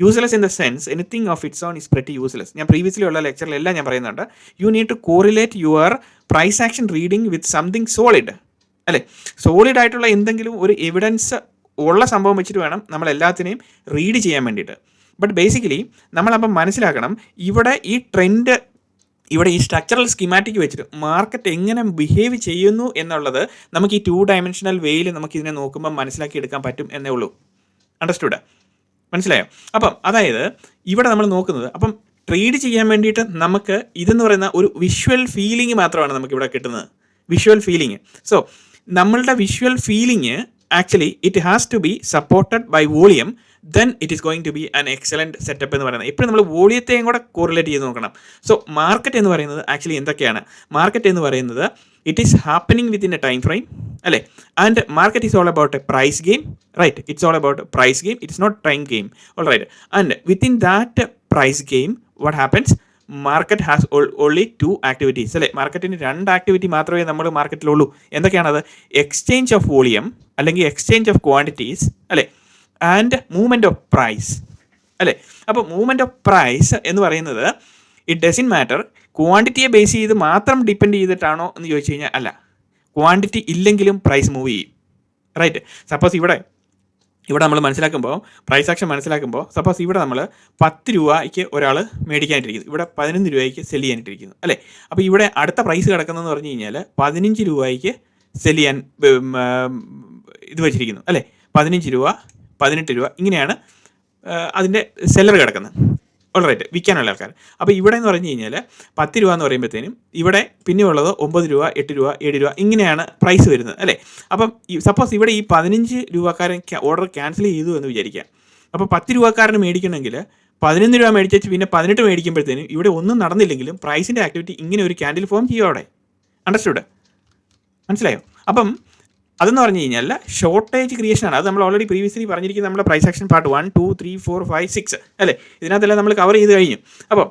useless in the sense anything of its own is pretty useless ഞാൻ പ്രീവിയസ്ലി ഉള്ള ലെക്ചറിലെല്ലാം ഞാൻ പറയുന്നുണ്ട് you need to correlate your price action reading with something solid അല്ലേ? സോളിഡ് ആയിട്ടുള്ള എന്തെങ്കിലും ഒരു എവിഡൻസ് ഉള്ള സംഭവം വെച്ചിട്ട് വേണം നമ്മൾ എല്ലാത്തിനെയും റീഡ് ചെയ്യാൻ വേണ്ടിയിട്ട്. ബട്ട് ബേസിക്കലി നമ്മളപ്പം മനസ്സിലാക്കണം ഇവിടെ ഈ ട്രെൻഡ് ഇവിടെ ഈ സ്ട്രക്ചറൽ സ്കിമാറ്റിക് വെച്ചിട്ട് മാർക്കറ്റ് എങ്ങനെ ബിഹേവ് ചെയ്യുന്നു എന്നുള്ളത് നമുക്ക് ഈ ടു ഡയമെൻഷണൽ വേയിൽ നമുക്ക് ഇതിനെ നോക്കുമ്പോൾ മനസ്സിലാക്കി എടുക്കാൻ പറ്റും എന്നേ ഉള്ളൂ. അണ്ടർസ്റ്റുഡ് മനസ്സിലായോ? അപ്പം അതായത് ഇവിടെ നമ്മൾ നോക്കുന്നത് അപ്പം ട്രേഡ് ചെയ്യാൻ വേണ്ടിയിട്ട് നമുക്ക് ഇതെന്ന് പറയുന്ന ഒരു വിഷ്വൽ ഫീലിംഗ് മാത്രമാണ് നമുക്ക് ഇവിടെ കിട്ടുന്നത്. വിഷ്വൽ ഫീലിംഗ് സോ നമ്മളുടെ visual feeling actually it has to be supported by volume then it is going to be an excellent setup എന്ന് പറയുന്നത്. ഇപ്പോഴും നമ്മൾ വോളിയത്തെയും കൂടെ കോറിലേറ്റ് ചെയ്ത് നോക്കണം. സോ മാർക്കറ്റ് എന്ന് പറയുന്നത് ആക്ച്വലി എന്തൊക്കെയാണ്? മാർക്കറ്റ് എന്ന് പറയുന്നത് it is happening within a time frame അല്ലേ? And market is all about a price game right it's all about price game it's not time game all right and within that price game what happens market has only two activities അല്ലേ? മാർക്കറ്റിന് രണ്ട് activity മാത്രമേ നമ്മൾ മാർക്കറ്റിലുള്ളൂ എന്തൊക്കെയാണത്? Exchange of volume അല്ലെങ്കിൽ exchange of quantities അല്ലേ? And movement of price അല്ലേ? അപ്പോൾ മൂവ്മെന്റ് ഓഫ് പ്രൈസ് എന്ന് പറയുന്നത് ഇറ്റ് ഡസിൻ മാറ്റർ ക്വാണ്ടിറ്റിയെ ബേസ് ചെയ്ത് മാത്രം ഡിപ്പെൻഡ് ചെയ്തിട്ടാണോ എന്ന് ചോദിച്ചു കഴിഞ്ഞാൽ അല്ല. ക്വാണ്ടിറ്റി ഇല്ലെങ്കിലും പ്രൈസ് മൂവ് ചെയ്യും. റൈറ്റ് സപ്പോസ് ഇവിടെ ഇവിടെ നമ്മൾ മനസ്സിലാക്കുമ്പോൾ പ്രൈസ് ആക്ഷൻ മനസ്സിലാക്കുമ്പോൾ സപ്പോസ് ഇവിടെ നമ്മൾ പത്ത് രൂപയ്ക്ക് ഒരാൾ മേടിക്കാനിട്ടിരിക്കുന്നു. ഇവിടെ പതിനൊന്ന് രൂപയ്ക്ക് സെൽ ചെയ്യാനിട്ടിരിക്കുന്നു അല്ലേ? അപ്പോൾ ഇവിടെ അടുത്ത പ്രൈസ് കിടക്കുന്നതെന്ന് പറഞ്ഞു കഴിഞ്ഞാൽ പതിനഞ്ച് രൂപയ്ക്ക് സെൽ ചെയ്യാൻ ഇത് വെച്ചിരിക്കുന്നു അല്ലേ? പതിനഞ്ച് രൂപ പതിനെട്ട് രൂപ ഇങ്ങനെയാണ് അതിന്റെ സെല്ലർ കിടക്കുന്നത്. ഓൾറൈറ്റ് വിൽക്കാനുള്ള ആൾക്കാർ. അപ്പോൾ ഇവിടെ എന്ന് പറഞ്ഞു കഴിഞ്ഞാൽ പത്ത് രൂപ എന്ന് പറയുമ്പോഴത്തേനും ഇവിടെ പിന്നെയുള്ളത് ഒമ്പത് രൂപ എട്ട് രൂപ ഏഴ് രൂപ ഇങ്ങനെയാണ് പ്രൈസ് വരുന്നത് അല്ലേ? അപ്പം സപ്പോസ് ഇവിടെ ഈ പതിനഞ്ച് രൂപക്കാരൻ ഓർഡർ ക്യാൻസൽ ചെയ്തു എന്ന് വിചാരിക്കുക അപ്പോൾ പത്ത് രൂപക്കാരന് മേടിക്കണമെങ്കിൽ പതിനൊന്ന് രൂപ മേടിച്ചു പിന്നെ പതിനെട്ട് മേടിക്കുമ്പോഴത്തേനും ഇവിടെ ഒന്നും നടന്നില്ലെങ്കിലും പ്രൈസിന്റെ ആക്ടിവിറ്റി ഇങ്ങനെ ഒരു ക്യാൻഡിൽ ഫോം ചെയ്യും അവിടെ? അണ്ടർസ്റ്റുഡ് മനസ്സിലായോ? അപ്പം അതെന്ന് പറഞ്ഞു കഴിഞ്ഞാൽ ഷോർട്ടേജ് ക്രിയേഷൻ ആണ്. അത് നമ്മൾ ഓൾറെഡി പ്രീവിയസ്ലി പറഞ്ഞിരിക്കുന്ന നമ്മുടെ price action part one two three four five six അല്ലേ? ഇതിനകത്തെല്ലാം നമ്മൾ കവർ ചെയ്ത് കഴിഞ്ഞു. അപ്പോൾ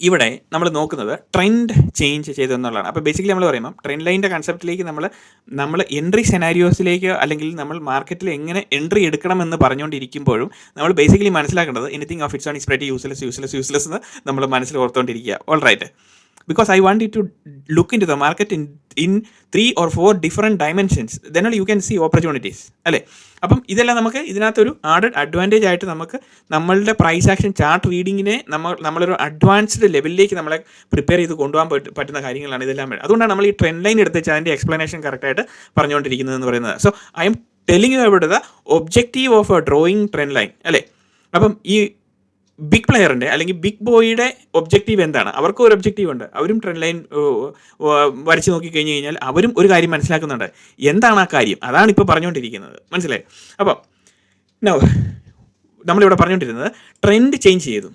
ഇവിടെ നമ്മൾ നോക്കുന്നത് ട്രെൻഡ് ചേഞ്ച് ചെയ്തെന്നുള്ളതാണ് അപ്പോൾ ബേസിക്കലി നമ്മൾ പറയുമ്പോൾ ട്രെൻഡ് ലൈന്റെ കൺസെപ്റ്റിലേക്ക് നമ്മൾ നമ്മൾ എൻട്രി സെനാരിയോസിലേക്ക് അല്ലെങ്കിൽ നമ്മൾ മാർക്കറ്റിൽ എങ്ങനെ എൻട്രി എടുക്കണം എന്ന് പറഞ്ഞുകൊണ്ടിരിക്കുമ്പോഴും നമ്മൾ ബേസിക്കലി മനസ്സിലാക്കേണ്ടത് anything of its own is pretty useless useless useless എന്ന് നമ്മൾ മനസ്സിൽ ഓർത്തുകൊണ്ടിരിക്കുക all right because I wanted to look into the market in in three or four different dimensions then you can see opportunities അല്ലേ? അപ്പം ഇതെല്ലാം നമുക്ക് ഇതിനകത്തൊരു added Advantage ആയിട്ട് നമുക്ക് നമ്മളുടെ പ്രൈസ് ആക്ഷൻ ചാർട്ട് റീഡിങ്ങിനെ നമ്മൾ നമ്മളൊരു അഡ്വാൻസ്ഡ് ലെവലിലേക്ക് നമ്മളെ പ്രിപ്പയർ ചെയ്ത് കൊണ്ടുപോകാൻ പറ്റുന്ന കാര്യങ്ങളാണ് ഇതെല്ലാം. വേണ്ടത് അതുകൊണ്ടാണ് നമ്മൾ ഈ ട്രെൻഡ് ലൈൻ എടുത്ത് വെച്ചാൽ അതിന്റെ എക്സ്പ്ലനേഷൻ കറക്റ്റായിട്ട് പറഞ്ഞുകൊണ്ടിരിക്കുന്നത് എന്ന് പറയുന്നത്. So I'm telling you about the objective of a drawing trend line അല്ലേ? അപ്പം ഈ ബിഗ് പ്ലെയറിന്റെ അല്ലെങ്കിൽ ബിഗ് ബോയിയുടെ ഒബ്ജക്റ്റീവ് എന്താണ്? അവർക്കും ഒരു ഒബ്ജക്റ്റീവ് ഉണ്ട്. അവരും ട്രെൻഡ് ലൈൻ വരച്ച് നോക്കി കഴിഞ്ഞ് കഴിഞ്ഞാൽ അവരും ഒരു കാര്യം മനസ്സിലാക്കുന്നുണ്ട്. എന്താണ് ആ കാര്യം? അതാണ് ഇപ്പോൾ പറഞ്ഞുകൊണ്ടിരിക്കുന്നത്. മനസ്സിലായി? അപ്പോൾ നമ്മളിവിടെ പറഞ്ഞുകൊണ്ടിരുന്നത് ട്രെൻഡ് ചേഞ്ച് ചെയ്തു.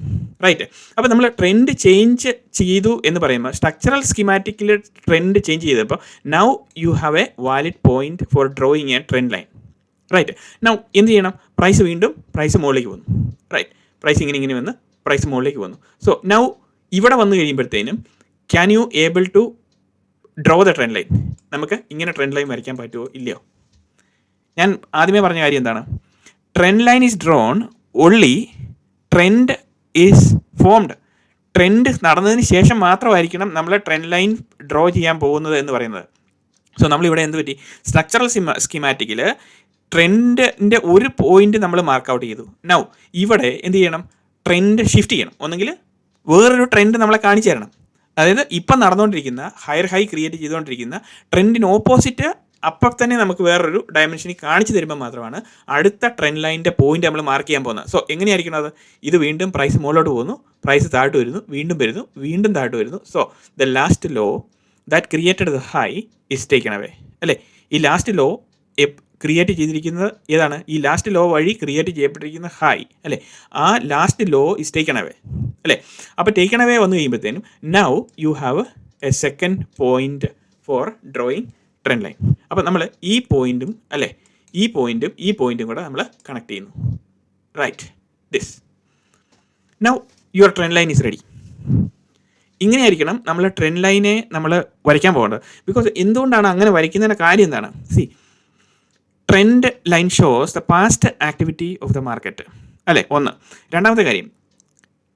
റൈറ്റ് അപ്പോൾ നമ്മൾ ട്രെൻഡ് ചേഞ്ച് ചെയ്തു എന്ന് പറയുമ്പോൾ സ്ട്രക്ചറൽ സ്കിമാറ്റിക്കിൽ ട്രെൻഡ് ചേഞ്ച് ചെയ്തപ്പോൾ now you have a valid point for drawing a trend line right now എന്ത് ചെയ്യണം? പ്രൈസ് വീണ്ടും പ്രൈസ് മുകളിലേക്ക് പോകുന്നു റൈറ്റ് പ്രൈസ് ഇങ്ങനെ ഇങ്ങനെ വന്ന് പ്രൈസ് മുകളിലേക്ക് വന്നു. സോ നൗ ഇവിടെ വന്നു കഴിയുമ്പോഴത്തേനും can you able to draw the trend line നമുക്ക് ഇങ്ങനെ ട്രെൻഡ് ലൈൻ വരയ്ക്കാൻ പറ്റുമോ ഇല്ലയോ? ഞാൻ ആദ്യമേ പറഞ്ഞ കാര്യം എന്താണ്? Trend line is drawn only trend is formed trend നടന്നതിന് ശേഷം മാത്രമായിരിക്കണം നമ്മൾ ട്രെൻഡ് ലൈൻ ഡ്രോ ചെയ്യാൻ പോകുന്നത് എന്ന് പറയുന്നത്. സോ നമ്മളിവിടെ എന്ത് പറ്റി? സ്ട്രക്ചറൽ സ്കിമാറ്റിക്കിൽ ട്രെൻഡിന്റെ ഒരു പോയിന്റ് നമ്മൾ മാർക്ക് ഔട്ട് ചെയ്തു. നൗ ഇവിടെ എന്ത് ചെയ്യണം? ട്രെൻഡ് ഷിഫ്റ്റ് ചെയ്യണം. ഒന്നെങ്കിൽ വേറൊരു ട്രെൻഡ് നമ്മളെ കാണിച്ചു തരണം. അതായത് ഇപ്പം നടന്നുകൊണ്ടിരിക്കുന്ന ഹയർ ഹൈ ക്രിയേറ്റ് ചെയ്തുകൊണ്ടിരിക്കുന്ന ട്രെൻഡിന് ഓപ്പോസിറ്റ് അപ്പം തന്നെ നമുക്ക് വേറൊരു ഡയമെൻഷനിൽ കാണിച്ചു തരുമ്പോൾ മാത്രമാണ് അടുത്ത ട്രെൻഡ് ലൈനിന്റെ പോയിന്റ് നമ്മൾ മാർക്ക് ചെയ്യാൻ പോകുന്നത്. സോ എങ്ങനെയായിരിക്കണം അത്? ഇത് വീണ്ടും പ്രൈസ് മുകളിലോട്ട് പോകുന്നു. പ്രൈസ് താഴോട്ട് വരുന്നു. വീണ്ടും വരുന്നു. വീണ്ടും താഴോട്ട് വരുന്നു. So the last low that created the high is taken away അല്ലേ? ഈ ലാസ്റ്റ് ലോ ക്രിയേറ്റ് ചെയ്തിരിക്കുന്നത് ഏതാണ്? ഈ ലാസ്റ്റ് ലോ വഴി ക്രിയേറ്റ് ചെയ്യപ്പെട്ടിരിക്കുന്ന ഹൈ അല്ലേ? ആ last low is taken away അല്ലേ? അപ്പോൾ ടേക്കൺ അവേ വന്നു കഴിയുമ്പോഴത്തേനും now you have a second point for drawing trend line അപ്പോൾ നമ്മൾ ഈ പോയിന്റും അല്ലേ? ഈ പോയിന്റും ഈ പോയിന്റും കൂടെ നമ്മൾ കണക്ട് ചെയ്യുന്നു. Right this now your trend line is ready ഇങ്ങനെയായിരിക്കണം നമ്മൾ ട്രെൻഡ് ലൈനെ നമ്മൾ വരയ്ക്കാൻ പോകേണ്ടത്. ബിക്കോസ് എന്തുകൊണ്ടാണ് അങ്ങനെ വരയ്ക്കുന്നതിന്റെ കാര്യം എന്താണ്? See trend line shows the past activity of the market അല്ലേ? ഒന്ന്. രണ്ടാമത്തെ കാര്യം.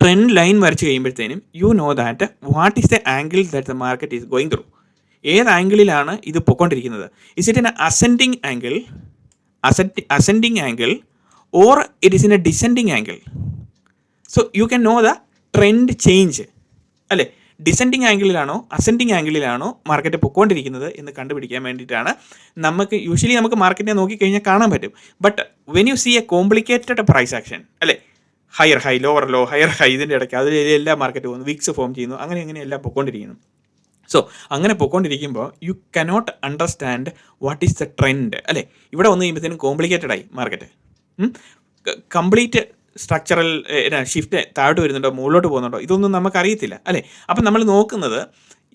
ട്രെൻഡ് ലൈൻ വരച്ച് കഴിയുമ്പോഴത്തേനും you know that what is the angle that the market is going through ഏത് ആംഗിളിലാണ് ഇത് പൊയ്ക്കൊണ്ടിരിക്കുന്നത് is it in ascending angle ascend ascending angle or it is in a descending angle so you can know the trend change അല്ലേ? Descending ആംഗിളിലാണോ ascending ആംഗിളിലാണോ market പൊക്കോണ്ടിരിക്കുന്നത് എന്ന് കണ്ടുപിടിക്കാൻ വേണ്ടിയിട്ടാണ് നമുക്ക് യൂഷ്വലി നമുക്ക് മാർക്കറ്റിനെ നോക്കിക്കഴിഞ്ഞാൽ കാണാൻ പറ്റും. But when you see a complicated price action അല്ലേ? Higher high lower low higher high ഇതിന്റെ ഇടയ്ക്ക് അതിൽ എല്ലാ മാർക്കറ്റ് പോകുന്നു വീക്സ് ഫോം ചെയ്യുന്നു അങ്ങനെ അങ്ങനെ എല്ലാം പൊക്കോണ്ടിരിക്കുന്നു. സോ അങ്ങനെ പൊക്കോണ്ടിരിക്കുമ്പോൾ you cannot understand what is the trend അല്ലേ? ഇവിടെ വന്നു കഴിയുമ്പോഴത്തേനും കോംപ്ലിക്കേറ്റഡ് ആയി മാർക്കറ്റ് കംപ്ലീറ്റ് സ്ട്രക്ചറൽ ഷിഫ്റ്റ് താഴോട്ട് വരുന്നുണ്ടോ മുകളിലോട്ട് പോകുന്നുണ്ടോ ഇതൊന്നും നമുക്കറിയത്തില്ല അല്ലേ? അപ്പം നമ്മൾ നോക്കുന്നത്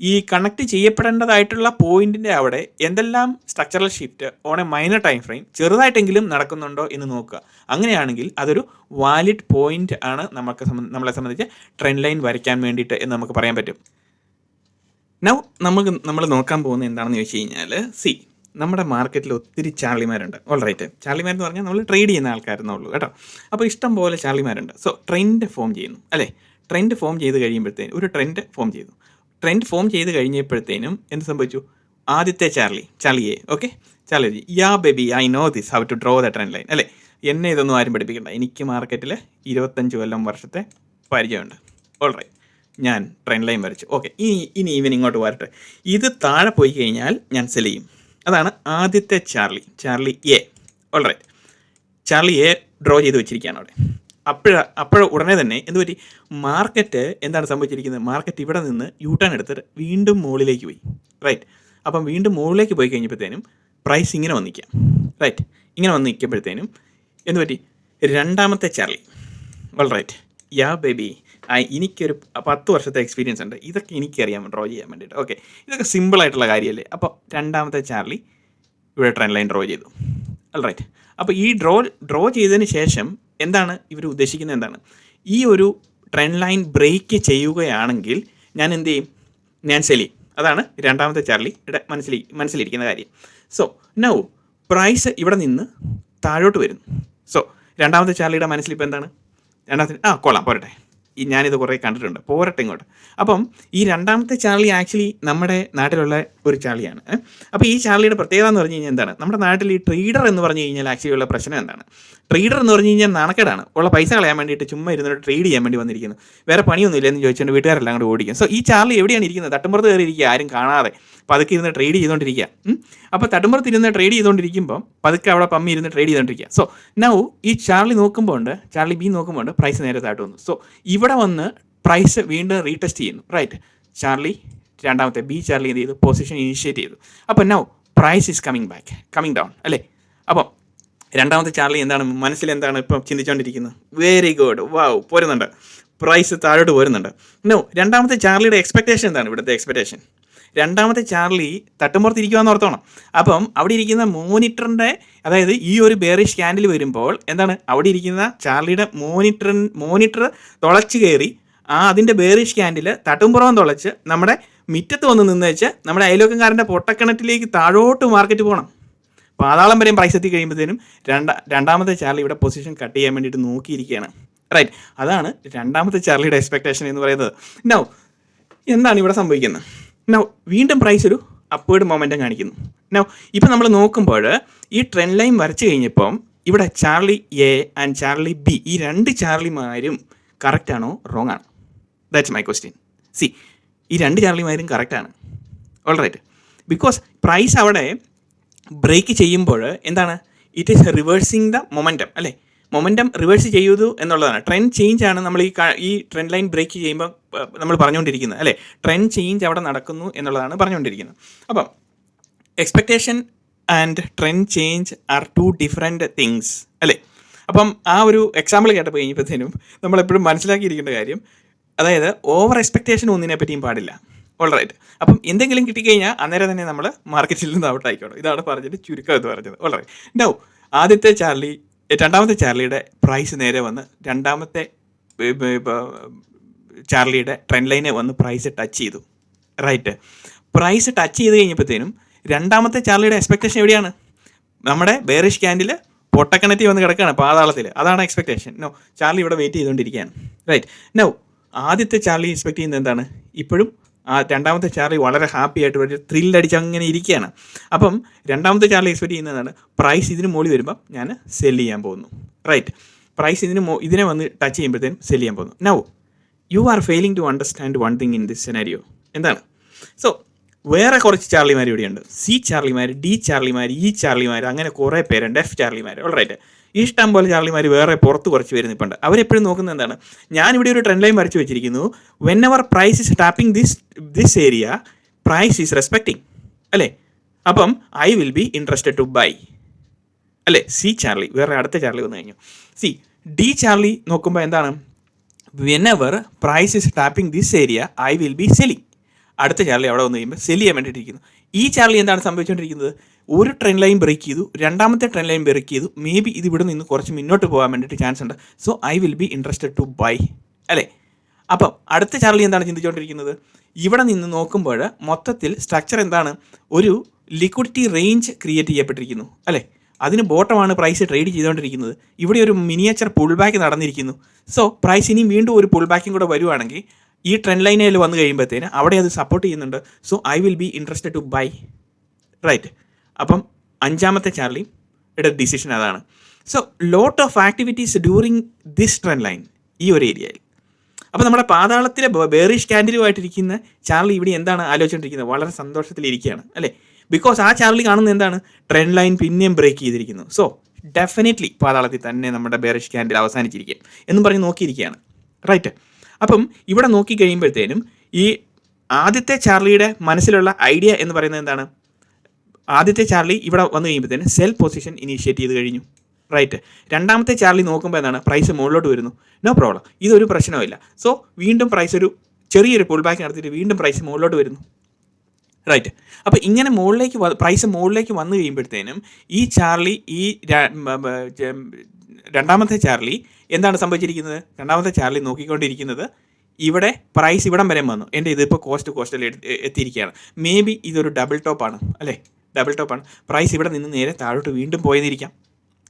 ഈ കണക്ട് ചെയ്യപ്പെടേണ്ടതായിട്ടുള്ള പോയിന്റിന്റെ അവിടെ എന്തെല്ലാം structural shift on a minor time frame ചെറുതായിട്ടെങ്കിലും നടക്കുന്നുണ്ടോ എന്ന് നോക്കുക. അങ്ങനെയാണെങ്കിൽ അതൊരു വാലിഡ് പോയിന്റ് ആണ് നമുക്ക് നമ്മളെ സംബന്ധിച്ച് ട്രെൻഡ് ലൈൻ വരയ്ക്കാൻ വേണ്ടിയിട്ട് എന്ന് നമുക്ക് പറയാൻ പറ്റും. നൗ നമുക്ക് നമ്മൾ നോക്കാൻ പോകുന്നത് എന്താണെന്ന് ചോദിച്ചു കഴിഞ്ഞാൽ സി നമ്മുടെ മാർക്കറ്റിൽ ഒത്തിരി ചാർലിമാരുണ്ട്. ഓൾ റൈറ്റ് ചാർലിമാർ എന്ന് പറഞ്ഞാൽ നമ്മൾ ട്രേഡ് ചെയ്യുന്ന ആൾക്കാരെന്നേ ഉള്ളൂ കേട്ടോ? അപ്പോൾ ഇഷ്ടം പോലെ ചാർലിമാരുണ്ട്. സോ ട്രെൻഡ് ഫോം ചെയ്യുന്നു അല്ലേ? ട്രെൻഡ് ഫോം ചെയ്ത് കഴിയുമ്പോഴത്തേനും ഒരു ട്രെൻഡ് ഫോം ചെയ്തു. ട്രെൻഡ് ഫോം ചെയ്ത് കഴിഞ്ഞപ്പോഴത്തേനും എന്ത് സംഭവിച്ചു? ആദ്യത്തെ Charlie ചാർലിയെ okay Charlie yeah baby I know this how to draw the trend line അല്ലേ? എന്നെ ഇതൊന്നും ആരും പഠിപ്പിക്കണ്ട. എനിക്ക് മാർക്കറ്റിൽ ഇരുപത്തഞ്ച് കൊല്ലം വർഷത്തെ പരിചയമുണ്ട്. ഓൾ റൈറ്റ് ഞാൻ ട്രെൻഡ് ലൈൻ വരച്ചു. ഓക്കെ ഇനി ഇനി ഈവനിങ്ങോട്ട് വരട്ടെ. ഇത് താഴെ പോയി കഴിഞ്ഞാൽ ഞാൻ സെൽ ചെയ്യും. അതാണ് ആദ്യത്തെ Charlie. Charlie A. All right Charlie A draw ചെയ്ത് വെച്ചിരിക്കുകയാണ് അവിടെ. അപ്പോഴ അപ്പോഴ ഉടനെ തന്നെ എന്ത് പറ്റി? മാർക്കറ്റ് എന്താണ് സംഭവിച്ചിരിക്കുന്നത്? മാർക്കറ്റ് ഇവിടെ നിന്ന് യൂ ടേൺ എടുത്തിട്ട് വീണ്ടും മുകളിലേക്ക് പോയി. റൈറ്റ് അപ്പം വീണ്ടും മുകളിലേക്ക് പോയി കഴിഞ്ഞപ്പോഴത്തേനും പ്രൈസ് ഇങ്ങനെ വന്നിരിക്കാം റൈറ്റ് ഇങ്ങനെ വന്ന് നിൽക്കുമ്പോഴത്തേനും എന്ത് പറ്റി? രണ്ടാമത്തെ Charlie. All right yeah baby എനിക്കൊരു പത്ത് വർഷത്തെ എക്സ്പീരിയൻസ് ഉണ്ട്. ഇതൊക്കെ എനിക്കറിയാം ഡ്രോ ചെയ്യാൻ വേണ്ടിയിട്ട്. ഓക്കെ ഇതൊക്കെ സിമ്പിൾ ആയിട്ടുള്ള കാര്യമല്ലേ? അപ്പോൾ രണ്ടാമത്തെ ചാർലി ഇവിടെ ട്രെൻഡ് ലൈൻ ഡ്രോ ചെയ്തു. അൽ റൈറ്റ് അപ്പോൾ ഈ ഡ്രോ ഡ്രോ ചെയ്തതിന് ശേഷം എന്താണ് ഇവർ ഉദ്ദേശിക്കുന്നത് എന്താണ്? ഈ ഒരു ട്രെൻഡ് ലൈൻ ബ്രേക്ക് ചെയ്യുകയാണെങ്കിൽ ഞാൻ എന്ത് ചെയ്യും? ഞാൻ സെലി അതാണ് രണ്ടാമത്തെ ചാർലി ചാർലിയുടെ മനസ്സിലി മനസ്സിലിരിക്കുന്ന കാര്യം. സോ നൗ പ്രൈസ് ഇവിടെ നിന്ന് താഴോട്ട് വരുന്നു. സോ രണ്ടാമത്തെ ചാർലിയുടെ മനസ്സിൽ ഇപ്പോൾ എന്താണ്? രണ്ടാമത്തെ ആ കൊള്ളാം പോരട്ടെ. ഞാനിത് കുറേ കണ്ടിട്ടുണ്ട്. പോരട്ടെ ഇങ്ങോട്ട്. അപ്പം ഈ രണ്ടാമത്തെ ചാർളി ആക്ച്വലി നമ്മുടെ നാട്ടിലുള്ള ഒരു ചാർളിയാണ് അപ്പോൾ ഈ ചാർളിയുടെ പ്രത്യേകത എന്ന് പറഞ്ഞു കഴിഞ്ഞാൽ എന്താണ്? നമ്മുടെ നാട്ടിൽ ഈ ട്രീഡർ എന്ന് പറഞ്ഞു കഴിഞ്ഞാൽ ആക്ച്വലി ഉള്ള പ്രശ്നം എന്താണ്? ട്രീഡർ എന്ന് പറഞ്ഞു കഴിഞ്ഞാൽ നാണക്കേടാണ്. ഉള്ള പൈസ കളയാൻ വേണ്ടിയിട്ട് ചുമ്മാ ഇരുന്നിട്ട് ട്രേഡ് ചെയ്യാൻ വേണ്ടി വന്നിരിക്കുന്നു. വേറെ പണിയൊന്നുമില്ല എന്ന് ചോദിച്ചുകൊണ്ട് വീട്ടുകാരെല്ലാം കൂടെ ഓടിക്കും. സോ ഈ ചാർളി എവിടെയാണ് ഇരിക്കുന്നത്? തട്ടുമ്പുറത്ത് കയറി ഇരിക്കുക ആരും കാണാതെ. പതുക്കെ ഇരുന്ന് ട്രേഡ് ചെയ്തുകൊണ്ടിരിക്കുക അപ്പോൾ തട്ടുമ്പുറത്ത് ഇരുന്ന് ട്രേഡ് ചെയ്തുകൊണ്ടിരിക്കുമ്പോൾ പതുക്കെ അവിടെ പമ്മി ഇരുന്ന് ട്രേഡ് ചെയ്തുകൊണ്ടിരിക്കുക സോ നൗ ഈ ചാർളി നോക്കുമ്പോൾ ഉണ്ട് ചാർളി ബി നോക്കുമ്പോൾ ഉണ്ട് പ്രൈസ് നേരെ താഴ്ത്തു സോ ഇവിടെ വന്ന് പ്രൈസ് വീണ്ടും റീടെസ്റ്റ് ചെയ്യുന്നു. റൈറ്റ് ചാർലി രണ്ടാമത്തെ ബി ചാർലി എന്ത് ചെയ്തു? പൊസിഷൻ ഇനിഷ്യേറ്റ് ചെയ്തു. അപ്പോൾ now price is coming back coming down അല്ലേ? അപ്പം രണ്ടാമത്തെ ചാർലി എന്താണ്? മനസ്സിൽ എന്താണ് ഇപ്പം ചിന്തിച്ചുകൊണ്ടിരിക്കുന്നത് വെരി ഗുഡ് വാവ് പോരുന്നുണ്ട്. പ്രൈസ് താഴോട്ട് പോരുന്നുണ്ട്. നോ രണ്ടാമത്തെ ചാർലിയുടെ എക്സ്പെക്ടേഷൻ എന്താണ്? ഇവിടുത്തെ എക്സ്പെക്ടേഷൻ രണ്ടാമത്തെ ചാർലി തട്ടുമ്പുറത്ത് ഇരിക്കുവാന്ന് ഓർത്തോണം. അപ്പം അവിടെ ഇരിക്കുന്ന മോണിറ്ററിന്റെ അതായത് ഈ ഒരു ബേറിഷ് ക്യാൻഡിൽ വരുമ്പോൾ എന്താണ്? അവിടെ ഇരിക്കുന്ന ചാർലിയുടെ മോണിറ്റർ മോണിറ്റർ തുളച്ച് കയറി ആ അതിന്റെ ബേറിഷ് ക്യാൻഡിൽ തട്ടുംപുറം തുളച്ച് നമ്മുടെ മിറ്റത്ത് വന്ന് നിന്ന് വെച്ച് നമ്മുടെ അയലോക്കംകാരന്റെ പൊട്ടക്കിണറ്റിലേക്ക് താഴോട്ട് മാർക്കറ്റ് പോകണം പാതാളം വരെയും പ്രൈസ് എത്തി കഴിയുമ്പോഴത്തേനും രണ്ടാ രണ്ടാമത്തെ ചാർലി ഇവിടെ പൊസിഷൻ കട്ട് ചെയ്യാൻ വേണ്ടിയിട്ട് നോക്കിയിരിക്കുകയാണ്. റൈറ്റ് അതാണ് രണ്ടാമത്തെ ചാർലിയുടെ എക്സ്പെക്ടേഷൻ എന്ന് പറയുന്നത്. നൗ എന്താണ് ഇവിടെ സംഭവിക്കുന്നത്? നൗ വീണ്ടും പ്രൈസ് ഒരു അപ്പേർഡ് മൊമെന്റം കാണിക്കുന്നു. നൗ ഇപ്പം നമ്മൾ നോക്കുമ്പോൾ ഈ ട്രെൻഡ് ലൈൻ വരച്ചു കഴിഞ്ഞപ്പം ഇവിടെ Charlie A and Charlie B ഈ രണ്ട് ചാർലിമാരും കറക്റ്റ് ആണോ? റോങ് ആണ്. ദാറ്റ്സ് മൈ ക്വസ്റ്റ്യൻ സി ഈ രണ്ട് ചാർലിമാരും കറക്റ്റാണ് ഓൾ റൈറ്റ് ബിക്കോസ് പ്രൈസ് അവിടെ ബ്രേക്ക് ചെയ്യുമ്പോൾ എന്താണ്? It is reversing the momentum അല്ലേ? മൊമെന്റം റിവേഴ്സ് ചെയ്തു എന്നുള്ളതാണ്. ട്രെൻഡ് ചേഞ്ച് ആണ് നമ്മൾ ഈ ഈ ട്രെൻഡ് ലൈൻ ബ്രേക്ക് ചെയ്യുമ്പോൾ നമ്മൾ പറഞ്ഞുകൊണ്ടിരിക്കുന്നത് അല്ലേ? ട്രെൻഡ് ചേഞ്ച് അവിടെ നടക്കുന്നു എന്നുള്ളതാണ് പറഞ്ഞുകൊണ്ടിരിക്കുന്നത്. അപ്പം expectation and trend change are two different things അല്ലേ? അപ്പം ആ ഒരു എക്സാമ്പിൾ കേട്ടപ്പോൾ കഴിഞ്ഞപ്പോഴത്തേനും നമ്മളെപ്പോഴും മനസ്സിലാക്കിയിരിക്കേണ്ട കാര്യം അതായത് ഓവർ എക്സ്പെക്റ്റേഷൻ ഒന്നിനെ പറ്റിയും പാടില്ല. ഓൾറൈറ്റ് അപ്പം എന്തെങ്കിലും കിട്ടിക്കഴിഞ്ഞാൽ അന്നേരം തന്നെ നമ്മൾ മാർക്കറ്റിൽ നിന്ന് ഔട്ട് ആയിക്കോണം ഇതാണ് പറഞ്ഞിട്ട് ചുരുക്കം എന്ന് പറഞ്ഞത്. ഓൾറൈറ്റ് നോ ആദ്യത്തെ ചാർലി രണ്ടാമത്തെ ചാർലിയുടെ പ്രൈസ് നേരെ വന്ന് രണ്ടാമത്തെ ചാർലിയുടെ ട്രെൻഡ് ലൈനെ വന്ന് പ്രൈസ് ടച്ച് ചെയ്തു. റൈറ്റ് പ്രൈസ് ടച്ച് ചെയ്ത് കഴിഞ്ഞപ്പോഴത്തേനും രണ്ടാമത്തെ ചാർലിയുടെ എക്സ്പെക്ടേഷൻ എവിടെയാണ്? നമ്മുടെ ബേറിഷ് ക്യാൻഡിൽ പൊട്ടക്കണറ്റി വന്ന് കിടക്കുകയാണ് പാതാളത്തിൽ. അതാണ് എക്സ്പെക്ടേഷൻ നോ ചാർലി ഇവിടെ വെയിറ്റ് ചെയ്തുകൊണ്ടിരിക്കുകയാണ്. റൈറ്റ് നോ ആദ്യത്തെ ചാർലി എക്സ്പെക്ട് ചെയ്യുന്നത് എന്താണ്? ഇപ്പോഴും ആ രണ്ടാമത്തെ ചാർലി വളരെ ഹാപ്പി ആയിട്ട് ഒരു ത്രില്ലടിച്ച് അങ്ങനെ ഇരിക്കുകയാണ്. അപ്പം രണ്ടാമത്തെ ചാർലി എക്സ്പെക്ട് ചെയ്യുന്നതാണ് പ്രൈസ് ഇതിന് മുകളിൽ വരുമ്പം ഞാൻ സെൽ ചെയ്യാൻ പോകുന്നു. റൈറ്റ് പ്രൈസ് ഇതിന് മോ ഇതിനെ വന്ന് ടച്ച് ചെയ്യുമ്പോഴത്തേനും സെൽ ചെയ്യാൻ പോകുന്നു. Now you are failing to understand one thing in this scenario എന്താണ്? സോ വേറെ കുറച്ച് ചാർലിമാർ ഇവിടെയുണ്ട്. സി ചാർലിമാർ ഡി ചാർലിമാർ ഇ ചാർലിമാർ അങ്ങനെ കുറേ പേരുണ്ട്. എഫ് ചാർലിമാർ ഓൾറൈറ്റ് ഇഷ്ടം പോലെ ചാർലിമാർ വേറെ പുറത്ത് കുറച്ച് പേര് നിൽപ്പുണ്ട് അവരെപ്പോഴും നോക്കുന്നത് എന്താണ്? ഞാനിവിടെ ഒരു ട്രെൻഡ് ലൈൻ വരച്ചു വെച്ചിരിക്കുന്നു. Whenever price is tapping this this area price is respecting അല്ലേ? അപ്പം I will be interested to buy അല്ലേ? സി ചാർലി വേറെ അടുത്ത ചാർലി വന്നു കഴിഞ്ഞു. സി ഡി ചാർലി നോക്കുമ്പോൾ എന്താണ്? Whenever price is tapping this area I will be selling അടുത്ത ചാർലി അവിടെ വന്നു കഴിയുമ്പോൾ സെൽ ചെയ്യാൻ വേണ്ടിയിട്ടിരിക്കുന്നു ഈ ചാർലി എന്താണ് സംഭവിച്ചുകൊണ്ടിരിക്കുന്നത് ഒരു ട്രെൻഡ് ലൈൻ ബ്രേക്ക് ചെയ്തു രണ്ടാമത്തെ ട്രെൻഡ് ലൈൻ ബ്രേക്ക് ചെയ്തു. മേ ബി ഇത് ഇവിടെ നിന്ന് കുറച്ച് മുന്നോട്ട് പോകാൻ വേണ്ടിയിട്ട് ചാൻസ് ഉണ്ട്. So I will be interested to buy അല്ലേ? അപ്പം അടുത്ത ചാർലി എന്താണ് ചിന്തിച്ചുകൊണ്ടിരിക്കുന്നത്? ഇവിടെ നിന്ന് നോക്കുമ്പോൾ മൊത്തത്തിൽ സ്ട്രക്ചർ എന്താണ്? ഒരു ലിക്വിഡിറ്റി റേഞ്ച് ക്രിയേറ്റ് ചെയ്യപ്പെട്ടിരിക്കുന്നു. അല്ലേ? അതിന് ബോട്ടമാണ് പ്രൈസ് ട്രേഡ് ചെയ്തുകൊണ്ടിരിക്കുന്നത്. ഇവിടെ ഒരു മിനിയേച്ചർ പുൾ ബാക്ക് നടന്നിരിക്കുന്നു. സോ പ്രൈസ് ഇനി വീണ്ടും ഒരു പുൾ ബാക്കും കൂടെ വരുവാണെങ്കിൽ ഈ ട്രെൻഡ് ലൈനിൽ വന്നു കഴിയുമ്പോഴത്തേന് അവിടെ അത് സപ്പോർട്ട് ചെയ്യുന്നുണ്ട്. So I will be interested to buy right അപ്പം അഞ്ചാമത്തെ ചാർലി യുടെ ഡിസിഷൻ അതാണ്. So lot of activities during this trend line ഈ ഒരു ഏരിയയിൽ അപ്പോൾ നമ്മുടെ പാതാളത്തിലെ ബേറിഷ് കാൻഡിലുമായിട്ടിരിക്കുന്ന ചാർലി ഇവിടെ എന്താണ് ആലോചിച്ചുകൊണ്ടിരിക്കുന്നത് വളരെ സന്തോഷത്തിലിരിക്കുകയാണ് അല്ലേ? ബിക്കോസ് ആ ചാർലി കാണുന്നത് എന്താണ്? ട്രെൻഡ് ലൈൻ പിന്നെയും ബ്രേക്ക് ചെയ്തിരിക്കുന്നു. സോ ഡെഫിനറ്റ്ലി പാതാളത്തിൽ തന്നെ നമ്മുടെ ബേറിഷ് ക്യാൻഡിൽ അവസാനിച്ചിരിക്കുക എന്നും പറഞ്ഞ് നോക്കിയിരിക്കുകയാണ്. റൈറ്റ് അപ്പം ഇവിടെ നോക്കി കഴിയുമ്പോഴത്തേനും ഈ ആദ്യത്തെ ചാർലിയുടെ മനസ്സിലുള്ള ഐഡിയ എന്ന് പറയുന്നത് എന്താണ്? ആദ്യത്തെ ചാർലി ഇവിടെ വന്നു കഴിയുമ്പോഴത്തേന് സെൽ പൊസിഷൻ ഇനീഷ്യേറ്റ് ചെയ്ത് കഴിഞ്ഞു. റൈറ്റ് രണ്ടാമത്തെ ചാർലി നോക്കുമ്പോൾ എന്താണ്? പ്രൈസ് മുകളിലോട്ട് വരുന്നു. നോ പ്രോബ്ലം ഇതൊരു പ്രശ്നമില്ല സോ വീണ്ടും പ്രൈസ് ഒരു ചെറിയൊരു പുൾ ബാക്ക് നടത്തിയിട്ട് വീണ്ടും പ്രൈസ് മുകളിലോട്ട് വരുന്നു. റൈറ്റ് അപ്പോൾ ഇങ്ങനെ മുകളിലേക്ക് പ്രൈസ് മുകളിലേക്ക് വന്നു കഴിയുമ്പോഴത്തേനും ഈ ചാർലി ഈ രണ്ടാമത്തെ ചാർലി എന്താണ് സംഭവിച്ചിരിക്കുന്നത്? രണ്ടാമത്തെ ചാർലി നോക്കിക്കൊണ്ടിരിക്കുന്നത് ഇവിടെ പ്രൈസ് ഇവിടം വരെ വന്നു. എന്റെ ഇതിപ്പോൾ കോസ്റ്റ് കോസ്റ്റിൽ എത്തിയിരിക്കുകയാണ്. മേ ബി ഇതൊരു ഡബിൾ ടോപ്പാണ് അല്ലേ? ഡബിൾ ടോപ്പാണ് പ്രൈസ് ഇവിടെ നിന്ന് നേരെ താഴോട്ട് വീണ്ടും പോയെന്നിരിക്കാം.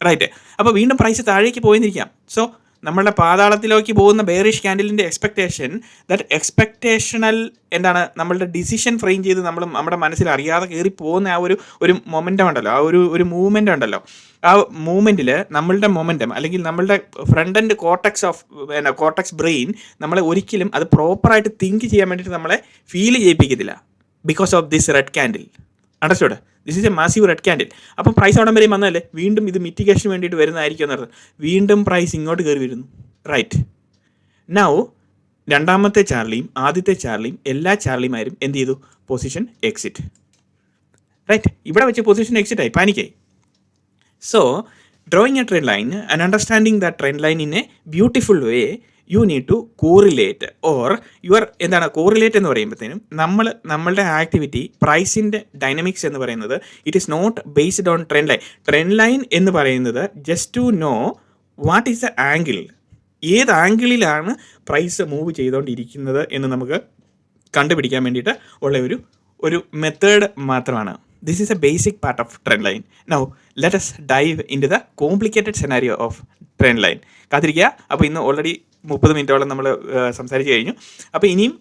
റൈറ്റ് അപ്പോൾ വീണ്ടും പ്രൈസ് താഴേക്ക് പോയെന്നിരിക്കാം. സോ നമ്മളുടെ പാതാളത്തിലേക്ക് പോകുന്ന ബെയറിഷ് ക്യാൻഡിലിന്റെ എക്സ്പെക്റ്റേഷൻ ദാറ്റ് എക്സ്പെക്റ്റേഷണൽ എന്താണ്? നമ്മളുടെ ഡിസിഷൻ ഫ്രെയിം ചെയ്ത് നമ്മൾ നമ്മുടെ മനസ്സിൽ അറിയാതെ കയറി പോകുന്ന ആ ഒരു ഒരു മൊമെന്റം ഉണ്ടല്ലോ. ആ ഒരു ഒരു മൂവ്മെന്റ് ഉണ്ടല്ലോ. ആ മൂവ്മെന്റിൽ നമ്മളുടെ മൊമെന്റം അല്ലെങ്കിൽ നമ്മളുടെ ഫ്രണ്ട് ആൻഡ് കോട്ടക്സ് ഓഫ് പിന്നെ കോട്ടക്സ് ബ്രെയിൻ നമ്മളെ ഒരിക്കലും അത് പ്രോപ്പറായിട്ട് തിങ്ക് ചെയ്യാൻ വേണ്ടിയിട്ട് നമ്മളെ feel ചെയ്യിപ്പിക്കത്തില്ല. Because of this red candle understood this is a massive red candle അപ്പം പ്രൈസ് അവിടെ വരെയും വന്നല്ലേ വീണ്ടും ഇത് മിറ്റിഗേഷന് വേണ്ടിയിട്ട് വരുന്നതായിരിക്കും എന്നർത്ഥം വീണ്ടും പ്രൈസ് ഇങ്ങോട്ട് കയറി വരുന്നു. റൈറ്റ് നൗ രണ്ടാമത്തെ ചാർലിയും ആദ്യത്തെ ചാർലിയും എല്ലാ ചാർലിമാരും എന്ത് ചെയ്തു? പൊസിഷൻ എക്സിറ്റ് റൈറ്റ് ഇവിടെ വെച്ച് പൊസിഷൻ എക്സിറ്റ് ആയി. പാനിക്കായി. So drawing a trend line and understanding the trend line in a beautiful way you need to correlate or your എന്താണ് കോറിലേറ്റ് എന്ന് പറയുമ്പോഴത്തേനും നമ്മൾ നമ്മളുടെ ആക്ടിവിറ്റി പ്രൈസിന്റെ ഡൈനമിക്സ് എന്ന് പറയുന്നത് it is not based on trend line trend line എന്ന് പറയുന്നത് just to know what is the angle ഏത് ആംഗിളിലാണ് പ്രൈസ് മൂവ് ചെയ്തുകൊണ്ടിരിക്കുന്നത് എന്ന് നമുക്ക് കണ്ടുപിടിക്കാൻ വേണ്ടിയിട്ട് ഉള്ള ഒരു ഒരു മെത്തേഡ് മാത്രമാണ്. This is a basic part of trend line now let's dive into the complicated scenario of trend line കാത്തിരിക്കുക. അപ്പോൾ ഇന്ന് ഓൾറെഡി മുപ്പത് മിനിറ്റോളം നമ്മൾ സംസാരിച്ച് കഴിഞ്ഞു. അപ്പോൾ ഇനിയും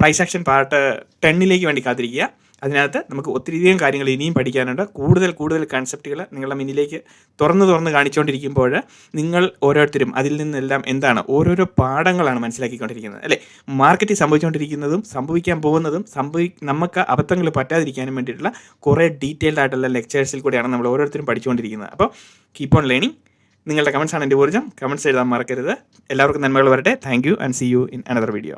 പ്രൈസ് ആക്ഷൻ പാർട്ട് ടെന്നിലേക്ക് വേണ്ടി കാത്തിരിക്കുക. അതിനകത്ത് നമുക്ക് ഒത്തിരിയധികം കാര്യങ്ങൾ ഇനിയും പഠിക്കാനുണ്ട്. കൂടുതൽ കൂടുതൽ കൺസെപ്റ്റുകൾ നിങ്ങളുടെ മുന്നിലേക്ക് തുറന്ന് തുറന്ന് കാണിച്ചുകൊണ്ടിരിക്കുമ്പോൾ നിങ്ങൾ ഓരോരുത്തരും അതിൽ നിന്നെല്ലാം എന്താണ് ഓരോരോ പാഠങ്ങളാണ് മനസ്സിലാക്കിക്കൊണ്ടിരിക്കുന്നത്. അല്ലേ? മാർക്കറ്റിൽ സംഭവിച്ചുകൊണ്ടിരിക്കുന്നതും സംഭവിക്കാൻ പോകുന്നതും സംഭവി നമുക്ക് അബദ്ധങ്ങൾ പറ്റാതിരിക്കാനും വേണ്ടിയിട്ടുള്ള കുറേ ഡീറ്റെയിൽഡ് ആയിട്ടുള്ള ലെക്ചേഴ്സിൽ കൂടിയാണ് നമ്മൾ ഓരോരുത്തരും പഠിച്ചുകൊണ്ടിരിക്കുന്നത്. അപ്പോൾ കീപ്പ് ഓൺ ലേണിംഗ് നിങ്ങളുടെ കമൻസ് ആണ് എന്റെ ഊർജം കമൻസ് എഴുതാൻ മറക്കരുത്. എല്ലാവർക്കും നന്മകൾ വരട്ടെ. Thank you and see you in another video